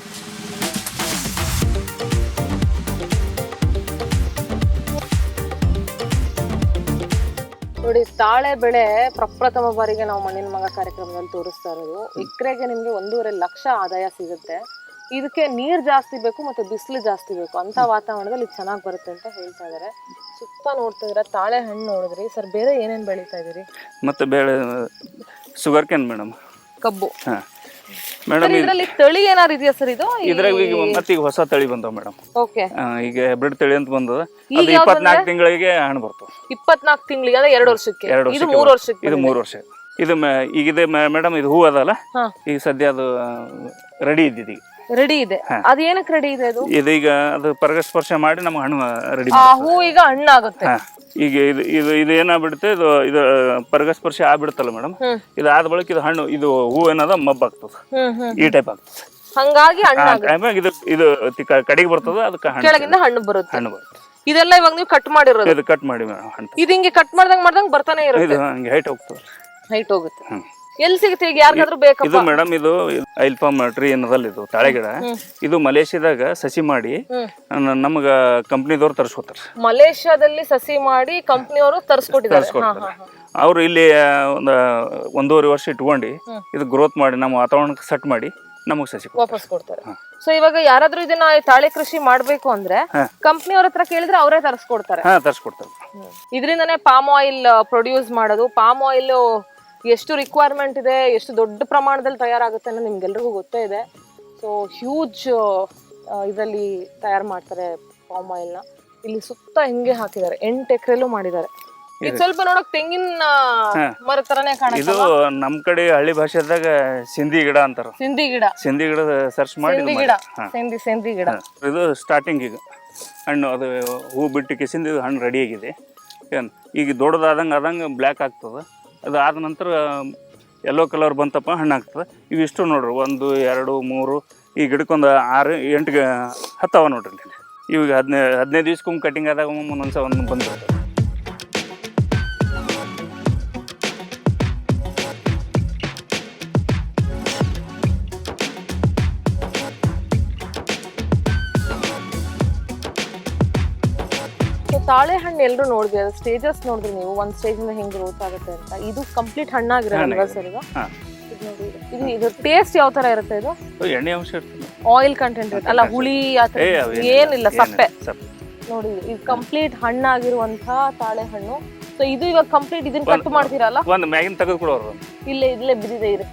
ನೋಡಿ ತಾಳೆ ಬೆಳೆ ಪ್ರಪ್ರಥಮ ಬಾರಿಗೆ ನಾವು ಮಣ್ಣಿನ ಮಗ ಕಾರ್ಯಕ್ರಮದಲ್ಲಿ ತೋರಿಸ್ತಾ ಇರೋದು. ಎಕರೆಗೆ ನಿಮಗೆ ಒಂದೂವರೆ ಲಕ್ಷ ಆದಾಯ ಸಿಗುತ್ತೆ. ಇದಕ್ಕೆ ನೀರ್ ಜಾಸ್ತಿ ಬೇಕು ಮತ್ತೆ ಬಿಸಿಲು ಜಾಸ್ತಿ ಬೇಕು. ಅಂತ ವಾತಾವರಣದಲ್ಲಿ ಇದು ಚೆನ್ನಾಗಿ ಬರುತ್ತೆ ಅಂತ ಹೇಳ್ತಾ ಇದಾರೆ. ಸುತ್ತ ನೋಡ್ತಾ ಇದ್ರೆ ತಾಳೆ ಹಣ್ಣು ನೋಡಿದ್ರಿ. ಸರ್ ಬೇರೆ ಏನೇನ್ ಬೆಳೀತಾ ಇದೀರಿ ಮತ್ತೆ ಬೇಳೆ ಶುಗರ್ ಕ್ಯಾನ್ ಮೇಡಮ್ ಕಬ್ಬು. ಹಾಂ. ಮೇಡಮ್ ಇದರಲ್ಲಿ ತಳಿ ಏನಾರು ಇದೆಯಾ ಸರ್ ಇದು? ಇದ್ರಾಗ ಈಗ ಮತ್ತೆ ಈಗ ಹೊಸ ತಳಿ ಬಂದವ ಮೇಡಮ್ ಓಕೆ ಈಗ ಹೈಬ್ರಿಡ್ ತಳಿ ಅಂತ ಬಂದದ. ಇಪ್ಪತ್ನಾಕ್ ಅದು ಯಾವ್ದು ಇಪ್ಪತ್ನಾಲ್ಕು ತಿಂಗಳಿಗೆ ಹಣ್ಣು ಬರ್ತವೆ ಇಪ್ಪತ್ನಾಲ್ಕು ತಿಂಗಳಿಗೆ ಅಂದ್ರೆ ಎರಡು ವರ್ಷಕ್ಕೆ. ಎರಡು ಇದು ಮೂರು. ವರ್ಷಕ್ಕೆ ಇದು ಮೂರು ವರ್ಷ. ಇದು ಮ- ಈಗ ಇದೆ ಮೇಡಮ್ ಇದು ಹೂ ಅದಲ್ಲ. ಈಗ ಸದ್ಯ ಅದು ರೆಡಿ ಇದ್ದಿದ್ದೀಗ ರೆಡಿ ಇದೆ. ಅದು ಏನಕ್ಕೆ ರೆಡಿ ಇದೆ ಅದು? ಇದೀಗ ಅದು ಪರಗಸ್ಪರ್ಶ ಮಾಡಿ ನಮ್ಗೆ ಹಣ್ಣು ರೆಡಿ ಆ ಹೂ ಈಗ ಹಣ್ಣಾಗುತ್ತೆ. ಈಗ ಇದು ಇದು ಇದು ಏನಾಗ್ಬಿಡುತ್ತೆ ಇದು ಇದು ಪರಗಸ್ಪರ್ಶ ಆಗ್ಬಿಡುತ್ತಲ್ಲ ಮೇಡಮ್. ಇದು ಆದ ಬಳಿಕ ಇದು ಹಣ್ಣು ಇದು ಹೂ ಏನದ ಮಬ್ಬ ಆಗ್ತದೆ. ಈ ಟೈಪ್ ಆಗ್ತದೆ. ಹಂಗಾಗಿ ಹಣ್ಣ ಇದು ಇದು ಕಡೆಗೆ ಬರ್ತದ ಅದಕ್ಕೆ ಹಣ್ಣು ಕೆಳಗಿಂದ ಹಣ್ಣು ಬರುತ್ತೆ. ಹಣ್ಣು ಬರುತ್ತೆ. ಇದೆಲ್ಲ ಇವಾಗ ನೀವು ಕಟ್ ಮಾಡಿರೋದು? ಇದು ಕಟ್ ಮಾಡಿ ಮೇಡಮ್ ಇದು ಹಿಂಗೆ ಕಟ್ ಮಾಡ್ದಂಗ್ ಮಾಡ್ದಂಗ್ ಬರ್ತಾನೆ ಇರುತ್ತೆ. ಇದು ಹಂಗೆ ಹೈಟ್ ಹೋಗ್ತದೆ ಹೈಟ್ ಹೋಗುತ್ತೆ. ಎಲ್ಲಿ ಸಿಗುತ್ತೆ ಈಗ ಯಾರಿಗಾದ್ರೂ ಬೇಕು ಇದು ಮೇಡಮ್ ಇದು ಐಲ್ಫಾಮ್ ಟ್ರೀ ಏನದಲ್ಲ ಇದು ತಾಳೆಗಿಡ. ಇದು ಮಲೇಷ್ಯಾದಾಗ ಸಸಿ ಮಾಡಿ. ನ- ನಮಗ ಕಂಪ್ನಿದವ್ರು ತರಿಸ್ಕೊತಾರೆ ಮಲೇಷ್ಯಾದಲ್ಲಿ ಸಸಿ ಮಾಡಿ ಕಂಪ್ನಿಯವರು ತರಿಸ್ಕೊಟ್ಟಿದ್ದಾರೆ. ಅವರು ಇಲ್ಲಿ ಒಂದು ಒಂದೂವರೆ ವರ್ಷ ಇಟ್ಕೊಂಡು ಇದು ಗ್ರೋತ್ ಮಾಡಿ ನಮ್ಮ ವಾತಾವರಣಕ್ಕೆ ಸೆಟ್ ಮಾಡಿ ನಮಗೆ ಸಸಿ ಕೊಡ್ತಾರೆ. ವಾಪಸ್ ಕೊಡ್ತಾರೆ. ಸೊ ಇವಾಗ ಯಾರಾದ್ರೂ ಇದನ್ನ ತಾಳೆ ಕೃಷಿ ಮಾಡ್ಬೇಕು ಅಂದ್ರೆ ಕಂಪ್ನಿಯವ್ರ ಹತ್ರ ಕೇಳಿದ್ರೆ ಅವರೇ ತರಿಸ್ಕೊಡ್ತಾರೆ. ಹಾ ತರಿಸ್ಕೊಡ್ತಾರೆ. ಇದರಿಂದನೇ ಪಾಮ್ ಆಯಿಲ್ ಪ್ರೊಡ್ಯೂಸ್ ಮಾಡೋದು. ಪಾಮ್ ಆಯಿಲ್ ಎಷ್ಟು ರಿಕ್ವೈರ್ಮೆಂಟ್ ಇದೆ ಎಷ್ಟು ದೊಡ್ಡ ಪ್ರಮಾಣದಲ್ಲಿ ತಯಾರಾಗುತ್ತೆ ಅನ್ನೋ ನಿಮ್ಗೆಲ್ರಿಗೂ ಗೊತ್ತೇ ಇದೆ. ಸೊ ಹ್ಯೂಜ್ ಇದರಲ್ಲಿ ತಯಾರು ಮಾಡ್ತಾರೆ ಪಾಮ್ ಆಯಿಲ್ನ ಇಲ್ಲಿ ಸುತ್ತ ಹಿಂಗೆ ಹಾಕಿದ್ದಾರೆ ಎಂಟು ಎಕರೆಲ್ಲೂ ಮಾಡಿದ್ದಾರೆ. ಇದು. ಸ್ವಲ್ಪ ನೋಡಕ್ ತೆಂಗಿನ ಮರ ತರನೇ ಕಾಣುತ್ತೆ ಇದು ನಮ್ಮ ಕಡೆ ಹಳ್ಳಿ ಭಾಷೆದಾಗ ಸಿಂಧಿ ಗಿಡ ಅಂತಾರ. ಸಿಂಧಿ ಗಿಡ. ಸಿಂಧಿ ಗಿಡ ಸರ್ಚ್ ಮಾಡಿ ಇದು ಸಿಂಧಿ ಮಾಡಿ. ಗಿಡ. ಹಾ. ಸಿಂಧಿ ಸಿಂಧಿ ಗಿಡ. ಇದು ಸ್ಟಾರ್ಟಿಂಗ್ ಈಗ. ಹಣ್ಣು ಅದು ಹೂ ಬಿಟ್ಟು ಕಿಸಿಂದ ಇದು ಹಣ್ಣು ರೆಡಿ ಆಗಿದೆ. ಏನು? ಈಗ ದೊಡ್ಡದಾದಂಗೆ ಆದಂಗೆ ಬ್ಲ್ಯಾಕ್ ಆಗ್ತದೆ. ಅದು ಆದ ನಂತರ ಯೆಲ್ಲೋ ಕಲರ್ ಬಂತಪ್ಪ ಹಣ್ಣು ಆಗ್ತದೆ ಇವಿಷ್ಟು ನೋಡ್ರಿ, ಒಂದು, ಎರಡು, ಮೂರು, ಈ ಗಿಡಕ್ಕೊಂದು ಆರು ಎಂಟು ಹತ್ತವ ನೋಡ್ರಿ. ಇವಾಗ ಹದಿನೈದು ಹದಿನೈದು ದಿವ್ಸಕ್ಕೊಮ್ಮೆ ಕಟಿಂಗ್ ಆದಾಗ ಒಂದೊಂದು ಸಲ ಒಂದು ಬಂದಿರುತ್ತೆ ಸೊ ತಾಳೆ ಹಣ್ಣು ಎಲ್ಲರೂ ನೋಡಿದ್ವಿ ಸ್ಟೇಜಸ್ ನೋಡಿದ್ರಿ ನೀವು? ಒಂದ್ ಸ್ಟೇಜ್ ಇಂದ ಹೆಂಗ್ ಗ್ರೋತ್ ಆಗುತ್ತೆ ಅಂತ. ಇದು ಕಂಪ್ಲೀಟ್ ಹಣ್ಣಾಗಿರೋದು ಸರ್ ಇದು. ಹಾಂ. ಇದು ನೋಡಿ ಇದು ಇದು ಟೇಸ್ಟ್ ಯಾವ ತರ ಇರುತ್ತೆ ಇದು? ಎಣ್ಣೆ ಅಂಶ ಇರ್ತದೆ. ಆಯಿಲ್ ಕಂಟೆಂಟ್ ಇರುತ್ತೆ. ಅಲ್ಲ ಹುಳಿ ಆ ಥರ ಏ ಅವೇನಿಲ್ಲ. ಏನಿಲ್ಲ. ಸಪ್ಪೆ. ಸಪ್ಪೆ. ನೋಡಿ ಇದು ಕಂಪ್ಲೀಟ್ ಹಣ್ಣಾಗಿರುವಂತಹ ತಾಳೆಹಣ್ಣು. ಸೊ ಇದು ಇವಾಗ ಕಂಪ್ಲೀಟ್ ಇದನ್ನ ಕಟ್ ಮಾಡ್ತೀರಲ್ಲ? ಒಂದು ಮ್ಯಾಗಿನ ತೆಗೆದು ಕೊಡೋರು. ಇಲ್ಲೇ ಇಲ್ಲೇ ಬಿದ್ದಿದೆ ಇರಿ.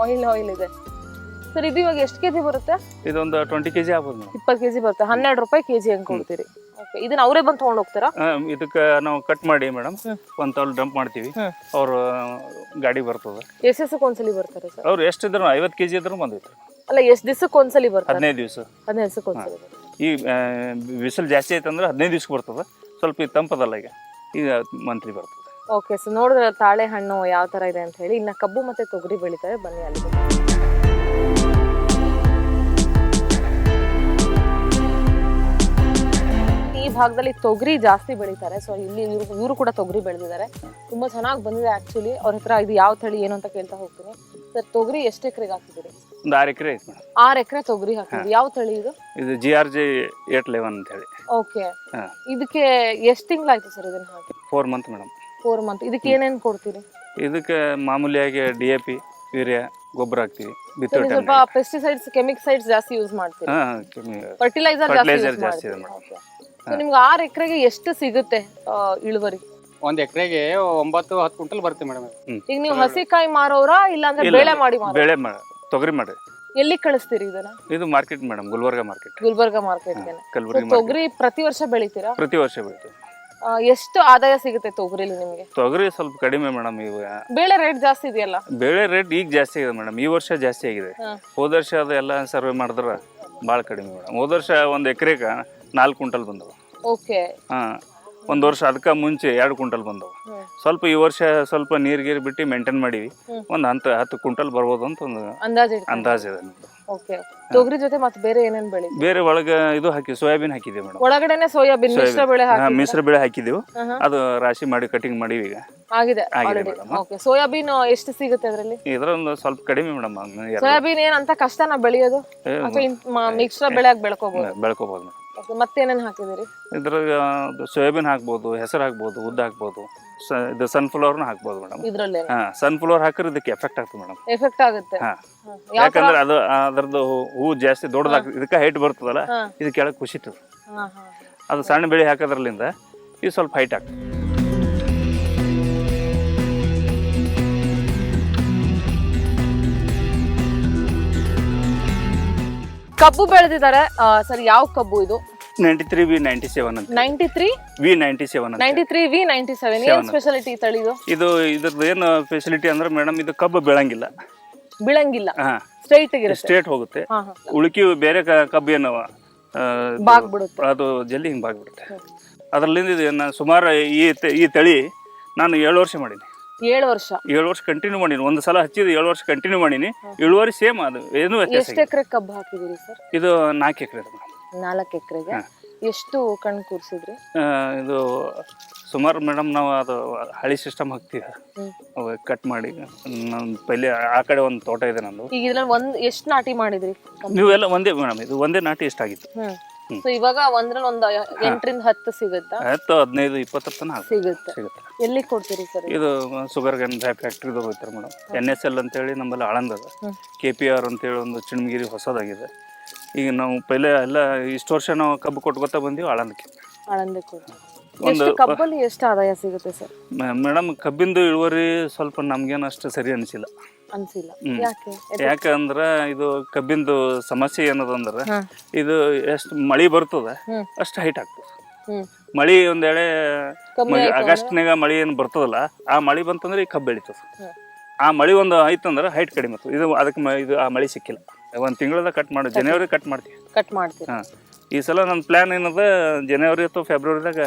ಆಯಿಲ್ ಆಯಿಲ್ ಇದೆ. ಸರ್ ಇದು ಇವಾಗ ಎಷ್ಟು ಕೆಜಿ ಬರುತ್ತೆ? ಇದೊಂದು ಟ್ವೆಂಟಿ ಕೆಜಿ ಆಗ್ಬೋದು ಮೇಡಮ್. ಇಪ್ಪತ್ತು ಕೆಜಿ ಬರುತ್ತೆ. ಹನ್ನೆರಡು ರೂಪಾಯಿ ಕೆಜಿ ಹಂಗೆ ಕೊಡ್ತೀರಿ. ಓಕೆ ಇದನ್ನ ಅವರೇ ಬಂದು ತೊಗೊಂಡು ಹೋಗ್ತಾರಾ? ಇದಕ್ಕೆ ನಾವು ಕಟ್ ಮಾಡಿ ಮೇಡಮ್. ಒಂದು ತೌಲ್ ಡಂಪ್ ಮಾಡ್ತೀವಿ. ಅವರು ಗಾಡಿ ಬರ್ತದೆ. ಎಷ್ಟೆಷ್ಟಕ್ಕೆ ಒಂದ್ಸಲಿ ಬರ್ತಾರೆ ಸರ್. ಅವ್ರು ಎಷ್ಟಿದ್ರು ಐವತ್ತು ಕೆ ಜಿ ಇದ್ರು ಬಂದಿತ್ತು ಅಲ್ಲ ಎಷ್ಟು ದಿವಸಕ್ಕೆ ಒಂದ್ಸಲಿ ಬರ್ತಾರೆ ಹದಿನೈದು ದಿವಸ. ಹದಿನೈದು ದಿವಸಕ್ಕೆ ಒಂದ್ಸಲಿ ಬರ್ತಾರೆ ಈ ಆ, ಬಿಸಿಲು ಜಾಸ್ತಿ ಆಯ್ತಂದ್ರೆ ಹದಿನೈದು ದಿವ್ಸಕ್ಕೆ ಬರ್ತದೆ. ಸ್ವಲ್ಪ ಇದು ತಂಪದಲ್ಲ ಈಗ. ಈಗ ಮಂತ್ಲಿ ಬರ್ತದೆ. ಓಕೆ ಸೊ ನೋಡಿದ್ರೆ ತಾಳೆ ಹಣ್ಣು ಯಾವ ತರ ಇದೆ ಅಂತ ಹೇಳಿ ಇನ್ನ ಕಬ್ಬು ಮತ್ತೆ ತೊಗರಿ ಬೆಳಿತಾರೆ. ಬನ್ನಿ ಅಲ್ಲಿ ಈ ಭಾಗದಲ್ಲಿ ತೊಗರಿ ಜಾಸ್ತಿ ಬೆಳಿತಾರೆ. ಸೊ ಇಲ್ಲಿ ಇವರು ಇವರು ಕೂಡ ತೊಗರಿ ಬೆಳೆದಿದ್ದಾರೆ. ತುಂಬಾ ಚೆನ್ನಾಗಿ ಬಂದಿದೆ ಆಕ್ಚುಲಿ ಅವ್ರ ಹತ್ರ ಇದು ಯಾವ ತಳಿ ಏನು ಅಂತ ಕೇಳ್ತಾ ಹೋಗ್ತೀನಿ. ಸರ್ ತೊಗರಿ ಎಷ್ಟು ಎಕರೆಗೆ ಹಾಕಿದ್ದೀರಿ? ಒಂದು ಆರು ಎಕರೆ ಐತೆ ಮೇಡಮ್. ಆರು ಎಕರೆ ತೊಗರಿ ಹಾಕಿದ್ರಿ ಯಾವ ತಳಿ ಇದು? ಇದು G R G eight eleven ಅಂತ ಹೇಳಿ. ಓಕೆ ಇದಕ್ಕೆ ಎಷ್ಟು ತಿಂಗಳಾಯ್ತು ಸರ್ ಇದನ್ನ ಹಾಕಿ? Four month madam. Four month ಇದಕ್ಕೆ ಏನೇನು ಕೊಡ್ತೀರಿ? ಇದಕ್ಕೆ ಮಾಮೂಲಿಯಾಗಿ ಡಿ ಎ ಪಿ ಯೂರಿಯಾ ಗೊಬ್ಬರ ಹಾಕ್ತೀವಿ. ಬಿತ್ತೋ ನೀವು ಸ್ವಲ್ಪ ಪೆಸ್ಟಿಸೈಡ್ಸ್ ಕೆಮಿಕ್ಸೈಡ್ಸ್ ಜಾಸ್ತಿ ಯೂಸ್ ಮಾಡ್ತೀರಿ? ಹಾಂ ಫರ್ಟಿಲೈಸರ್ ಜಾಸ್ತಿ ಇದೆ ಸೊ ನಿಮ್ಗೆ ಆರು ಎಕರೆಗೆ ಎಷ್ಟು ಸಿಗುತ್ತೆ ಆ, ಇಳುವರಿ? ಒಂದ್ ಎಕರೆಗೆ ಒಂಬತ್ತು ಹತ್ತು ಕ್ವಿಂಟಲ್ ಬರುತ್ತೆ ಮೇಡಮ್ ಈಗ ನೀವು ಹಸಿಕಾಯಿ ಮಾರೋರಾ ಇಲ್ಲ ಅಂದ್ರೆ ಇಲ್ಲ, ಬೇಳೆ ಮಾಡಿ ಮಾರೋ ಬೆಳೆ ಮಾಡಿ ತೊಗರಿ ಮಾಡಿ. ಎಲ್ಲಿ ಕಳಿಸ್ತೀರಿ ಇದನ್ನ? ಇದು market madam Gulbarga market Gulbarga ಮಾರ್ಕೆಟ್ಗೆ ಕಲಬುರಗಿ ಮಾರ್ಕೆಟ್ ತೊಗರಿ ಪ್ರತಿ ವರ್ಷ ಬೆಳಿತೀರಾ? ಪ್ರತಿ ವರ್ಷ ಬೆಳಿತೀವಿ. ಆ, ಎಷ್ಟು ಆದಾಯ ಸಿಗುತ್ತೆ ತೊಗರಿಲಿ ನಿಮಗೆ? ತೊಗರಿ ಸ್ವಲ್ಪ ಕಡಿಮೆ ಮೇಡಮ್ ಇವಾಗ ಬೇಳೆ ರೇಟ್ ಜಾಸ್ತಿ ಇದೆಯಲ್ಲ? ಬೆಳೆ ರೇಟ್ ಈಗ ಜಾಸ್ತಿ ಆಗಿದೆ ಮೇಡಮ್ ಈ ವರ್ಷ ಜಾಸ್ತಿ ಆಗಿದೆ. ಹಾ. ಹೋದ ವರ್ಷ ಅದು ಎಲ್ಲ ಸರ್ವೆ ಮಾಡಿದ್ರೆ ಭಾಳ ಕಡಿಮೆ ಮೇಡಮ್. ಹೋದ ವರ್ಷ ಒಂದು ಎಕರೆಗೆ ನಾಲ್ಕು ಕ್ವಿಂಟಲ್ ಬಂದವು. ಓಕೆ. ಹಾಂ ಒಂದು ವರ್ಷ ಅದಕ್ಕೆ ಮುಂಚೆ ಎರಡು ಕ್ವಿಂಟಲ್ ಬಂದವು. ಹ್ಮ್. ಸ್ವಲ್ಪ ಈ ವರ್ಷ ಸ್ವಲ್ಪ ನೀರು ಗೀರು ಬಿಟ್ಟು ಮೇಂಟೈನ್ ಮಾಡೀವಿ. ಒಂದು ಹತ್ತು ಹತ್ತು ಕ್ವಿಂಟಲ್ ಬರ್ಬೋದು ಅಂತ ಒಂದು ಅಂದಾಜ್ ಇಡ್ತೀನಿ ಅಂದಾಜು ಇದೆ ನಮ್ದು. ಓಕೆ ತೊಗರಿ ಜೊತೆ ಮತ್ತೆ ಬೇರೆ ಏನೇನ್ ಬೆಳೆ? ಬೇರೆ ಒಳಗೆ ಇದು ಹಾಕಿ ಸೋಯಾಬೀನ್ ಹಾಕಿದ್ದೀವಿ ಮೇಡಮ್. ಒಳಗಡೆನೆ ಸೋಯಾಬೀನ್ ಮಿಶ್ರ ಬೆಳೆ ಹಾಕಿ ಮಿಶ್ರ ಬೆಳೆ ಹಾಕಿದ್ದೀವಿ. ಆಹಾ. ಅದು ರಾಶಿ ಮಾಡಿ ಕಟಿಂಗ್ ಮಾಡಿವಿ ಈಗ. ಆಗಿದೆ ಓಕೆ ಸೋಯಾಬೀನ್ ಎಷ್ಟು ಸಿಗುತ್ತೆ ಅದರಲ್ಲಿ? ಇದ್ರೊಂದು ಸ್ವಲ್ಪ ಕಡಿಮೆ ಮೇಡಮ್ ಸೋಯಾಬೀನ್ ಏನಂತ ಕಷ್ಟನ ಬೆಳೆಯೋದು? ಮಿಶ್ರ ಬೆಳೆ ಬೆಳೆಯಾಗಿ ಬೆಳ್ಕೋಬಹುದು ಬೆಳ್ಕೋಬಹುದು ಮೇಡಮ್ ಮತ್ತೇನೇನ್ ಹಾಕಿದಿರಿ ಇದ್ರಾಗ ಸೋಯಾಬೀನ್ ಹಾಕ್ಬೋದು ಹೆಸರು ಹಾಕ್ಬೋದು ಉದ್ದ ಹಾಕ್ಬೋದು. ಸ ಇದು ಸನ್ಫ್ಲವರ್ನ ಹಾಕ್ಬೋದು ಮೇಡಮ್ ಇದ್ರಲ್ಲೇ ಹಾಂ ಸನ್ಫ್ಲವರ್ ಹಾಕಿದ್ರೆ ಇದಕ್ಕೆ ಎಫೆಕ್ಟ್ ಆಗ್ತದೆ ಮೇಡಮ್ ಎಫೆಕ್ಟ್ ಆಗುತ್ತೆ. ಹಾಂ. ಹ. ಯಾವ ತರ ಯಾಕಂದ್ರೆ ಅದು ಅದ್ರದ್ದು ಹೂ ಜಾಸ್ತಿ ದೊಡ್ಡದಾಗ್ತದೆ ಇದಕ್ಕೆ ಹೈಟ್ ಬರ್ತದಲ್ಲ ಹಾ. ಇದು ಕೆಳಗೆ ಕುಸಿತದೆ ಹಾ, ಹಾ. ಅದು ಸಣ್ಣ ಬೆಳೆ ಹಾಕೋದ್ರಲ್ಲಿಂದ ಇದು ಸ್ವಲ್ಪ ಹೈಟ್ ಆಗ್ತದೆ. ಕಬ್ಬು ಬೆಳೆದಿದ್ದಾರೆ. ಸರ್ ಯಾವ ಕಬ್ಬು ಇದು? Ninety three V ninety seven ಅಂತ. Ninety three? V ninety seven ninety three V ninety seven. ಏನ್ ಸ್ಪೆಷಾಲಿಟಿ ತಳಿದು? ಇದು ಇದ್ರದ್ದು ಏನು ಫೆಸಿಲಿಟಿ ಅಂದ್ರೆ ಮೇಡಮ್ ಇದು ಕಬ್ಬು ಬೆಳಂಗಿಲ್ಲ. ಬೀಳಂಗಿಲ್ಲ. ಹಾ. ಸ್ಟ್ರೈಟ್ ಸ್ಟ್ರೇಟ್ ಹೋಗುತ್ತೆ. ಉಳುಕಿ ಬೇರೆ ಕ- ಕಬ್ಬು ಏನು ಆ, ಬಾಗ್ಬಿಡುತ್ತೆ. ಅದು ಜಲ್ದಿ ಹಿಂಗೆ ಬಾಗ್ಬಿಡುತ್ತೆ. ಅದರಲ್ಲಿಂದ ಇದು ನಾನು ಸುಮಾರು ಈ ತ- ಈ ತಳಿ ನಾನು ಏಳು ವರ್ಷ ಮಾಡೀನಿ. ಏಳು ವರ್ಷ. ಏಳು ವರ್ಷ ಕಂಟಿನ್ಯೂ ಮಾಡೀನಿ. ಒಂದು ಸಲ ಹಚ್ಚಿದ ಏಳು ವರ್ಷ ಕಂಟಿನ್ಯೂ ಮಾಡೀನಿ. ಇಳುವರಿ ಸೇಮ್ ಅದು. ಏನು ವ್ಯತ್ಯಾಸ ಎಷ್ಟು ಇಲ್ಲ. ಎಕರೆ ಕಬ್ಬು ಹಾಕಿದಿರಿ ಸರ್? ಇದು ನಾಲ್ಕು ಎಕರೆ ನಾಲ್ಕು ಎಕರೆಗೆ. ಎಷ್ಟು ಕಣ್ ಕೂರ್ಸಿದ್ರಿ? ಇದು ಸುಮಾರು ಮೇಡಮ್ ನಾವು ಅದು ಹಳಿ ಸಿಸ್ಟಮ್ ಹಾಕ್ತೀವಿ. ಕಟ್ ಮಾಡಿ. ನನ್ನ ಪೈಲೆ ಆ ಕಡೆ ಒಂದು ತೋಟ ಇದೆ ನಂದು ಈಗ ಇದ್ರಲ್ಲಿ ಒಂದ್ ಎಷ್ಟು ನಾಟಿ ಮಾಡಿದ್ರಿ? ನೀವೆಲ್ಲ ಒಂದೇ ಮೇಡಮ್ ಇದು ಒಂದೇ ನಾಟಿ ಹ್ಮ್. ಸೊ ಇವಾಗ ಒಂದ್ರಲ್ಲಿ ಒಂದು ಎಂಟರಿಂದ ಹತ್ತು ಸಿಗುತ್ತಾ? ಹತ್ತು ಹದಿನೈದು ಇಪ್ಪತ್ತು ತನಕ ಸಿಗುತ್ತೆ. ಎಲ್ಲಿ ಕೊಡ್ತೀರಿ ಸರ್? ಇದು ಶುಗರ್ ಗನ್ ಫ್ಯಾಕ್ಟ್ರಿದವ್ರು ಹೋಗ್ತಾರೆ ಮೇಡಮ್. ಎನ್ ಎಸ್ ಎಲ್ ಅಂತೇಳಿ ನಮ್ಮಲ್ಲಿ ಆಳಂದದ. ಕೆಪಿಆರ್ ಕೆ ಪಿ ಆರ್ ಅಂತೇಳಿ ಒಂದು ಚಿಣಮಗಿರಿ ಹೊಸದಾಗಿದೆ. ಈಗ ನಾವು ಪೈಲೆ ಎಲ್ಲ ಇಷ್ಟು ವರ್ಷ ನಾವು ಕಬ್ಬು ಕೊಟ್ಕೊತಾ ಬಂದೀವಿ ಆಳಂದಕ್ಕೆ ಆಳಂದಕ್ಕೆ ಒಂದು ಎಷ್ಟು ಕಬ್ಬಲ್ಲಿ ಎಷ್ಟು ಆದಾಯ ಸಿಗುತ್ತೆ ಸರ್? ಮೇಡಮ್ ಕಬ್ಬಿಂದು ಇಳುವರಿ ಸ್ವಲ್ಪ ನಮ್ಗೇನು ಅಷ್ಟು ಸರಿ ಅನಿಸಿಲ್ಲ. ಅನ್ಸಿಲ್ಲ. ಯಾಕೆ? ಯಾಕಂದ್ರೆ ಇದು ಕಬ್ಬಿಂದು ಸಮಸ್ಯೆ ಏನದ ಅಂದ್ರೆ ಇದು ಎಷ್ಟು ಮಳಿ ಬರ್ತದ. ಅಷ್ಟು ಹೈಟ್ ಆಗ್ತದೆ. ಮಳಿ ಒಂದೇಳೆ ಆಗಸ್ಟ್ನಾಗ ಮಳಿ ಏನು ಬರ್ತದಲ್ಲ ಆ ಮಳಿ ಬಂತಂದ್ರೆ ಈ ಕಬ್ಬು ಬೆಳಿತದ. ಆ ಮಳಿ ಒಂದು ಆಯ್ತಂದ್ರೆ ಹೈಟ್ ಕಡಿಮೆ ಆಗ್ತದೆ. ಇದು ಅದಕ್ಕೆ ಇದು ಆ ಮಳಿ ಸಿಕ್ಕಿಲ್ಲ. ಒಂದು ತಿಂಗಳದ ಕಟ್ ಮಾಡಿ ಜನವರಿ ಕಟ್ ಮಾಡ್ತೀವಿ ಕಟ್ ಮಾಡ್ತೀವಿ. ಹಾಂ ಈ ಸಲ ನನ್ನ ಪ್ಲ್ಯಾನ್ ಏನದ ಜನವರಿ ಅಥವಾ ಫೆಬ್ರವರಿದಾಗ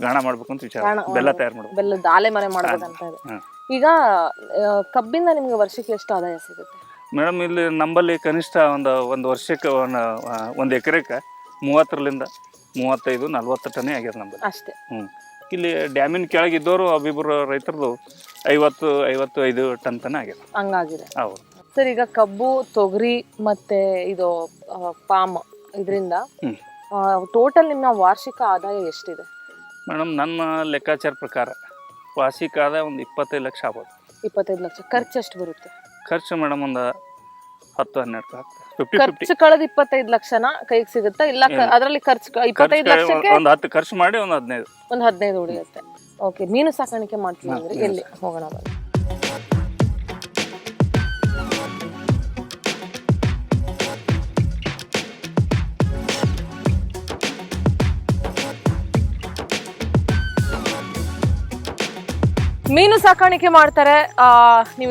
ಗಾಣ ಮಾಡ್ಬೇಕು ಅಂತ ವಿಚಾರ. ಗಾಣ, ಬೆಲ್ಲ ತಯಾರು ಮಾಡ್ಬೇಕು. ಬೆಲ್ಲ ಆಲೆ ಮನೆ ಮಾಡ್ಬೇಕಂತ ಇದೆ. ಹಾಂ. ಈಗ ಆ, ಕಬ್ಬಿಂದ ನಿಮ್ಗೆ ವರ್ಷಕ್ಕೆ ಎಷ್ಟು ಆದಾಯ ಸಿಗುತ್ತೆ? ಮೇಡಮ್ ಇಲ್ಲಿ ನಂಬಲ್ಲಿ ಕನಿಷ್ಠ ಒಂದು ಒಂದು ವರ್ಷಕ್ಕೆ ಒಂದು ಒಂದು ಎಕರೆಗೆ ಮೂವತ್ತರಲ್ಲಿಂದ ಮೂವತ್ತೈದು ನಲ್ವತ್ತು ಟನ್ನೇ ಆಗ್ಯದ ನಂಬಲ್ಲಿ. ಅಷ್ಟೇ. ಹ್ಞೂ ಇಲ್ಲಿ ಡ್ಯಾಮಿನ ಕೆಳಗಿದ್ದವರು ಒಬ್ಬಿಬ್ಬರು ರೈತರದು ಐವತ್ತು ಐವತ್ತು ಐದು ಟನ್ ತನ ಆಗ್ಯದ. ಹಂಗಾಗಿದೆ. ಹೌದು. ಸರ್ ಈಗ ಕಬ್ಬು ತೊಗರಿ ಮತ್ತೆ ಇದು ಪಾಮ್ ಇದರಿಂದ. ಟೋಟಲ್ ನಿಮ್ಮ ವಾರ್ಷಿಕ ಆದಾಯ ಎಷ್ಟಿದೆ? ಮೇಡಮ್ ನನ್ನ ಲೆಕ್ಕಾಚಾರ ಪ್ರಕಾರ ವಾರ್ಷಿಕ ಆದಾಯ ಒಂದು ಇಪ್ಪತ್ತೈದು ಲಕ್ಷ ಆಗ್ಬೋದು. ಇಪ್ಪತ್ತೈದು ಲಕ್ಷ. ಖರ್ಚು ಎಷ್ಟು ಬರುತ್ತೆ? ಖರ್ಚು ಮೇಡಮ್ ಒಂದು ಹತ್ತು ಹನ್ನೆರಡು ಆಗ್ತದೆ. ಖರ್ಚು ಕಳೆದ ಇಪ್ಪತ್ತೈದು ಲಕ್ಷನ ಕೈಗೆ ಸಿಗುತ್ತಾ? ಇಲ್ಲ ಕ- ಅದರಲ್ಲಿ ಖರ್ಚು ಕ- ಇಪ್ಪತ್ತೈದು ಲಕ್ಷಕ್ಕೆ ಒಂದು ಹತ್ತು ಖರ್ಚು ಮಾಡಿ ಒಂದು ಹದಿನೈದು. ಒಂದು ಹದಿನೈದು ಉಳಿಯುತ್ತೆ. ಓಕೆ ಮೀನು ಸಾಕಾಣಿಕೆ ಮಾಡ್ತೀನಿ ಅಂದ್ರೆ ಎಲ್ಲಿ? ಹೋಗೋಣ ಬನ್ನಿ. ಮೀನು ಸಾಕಾಣಿಕೆ ಮಾಡ್ತಾರೆ. ಆ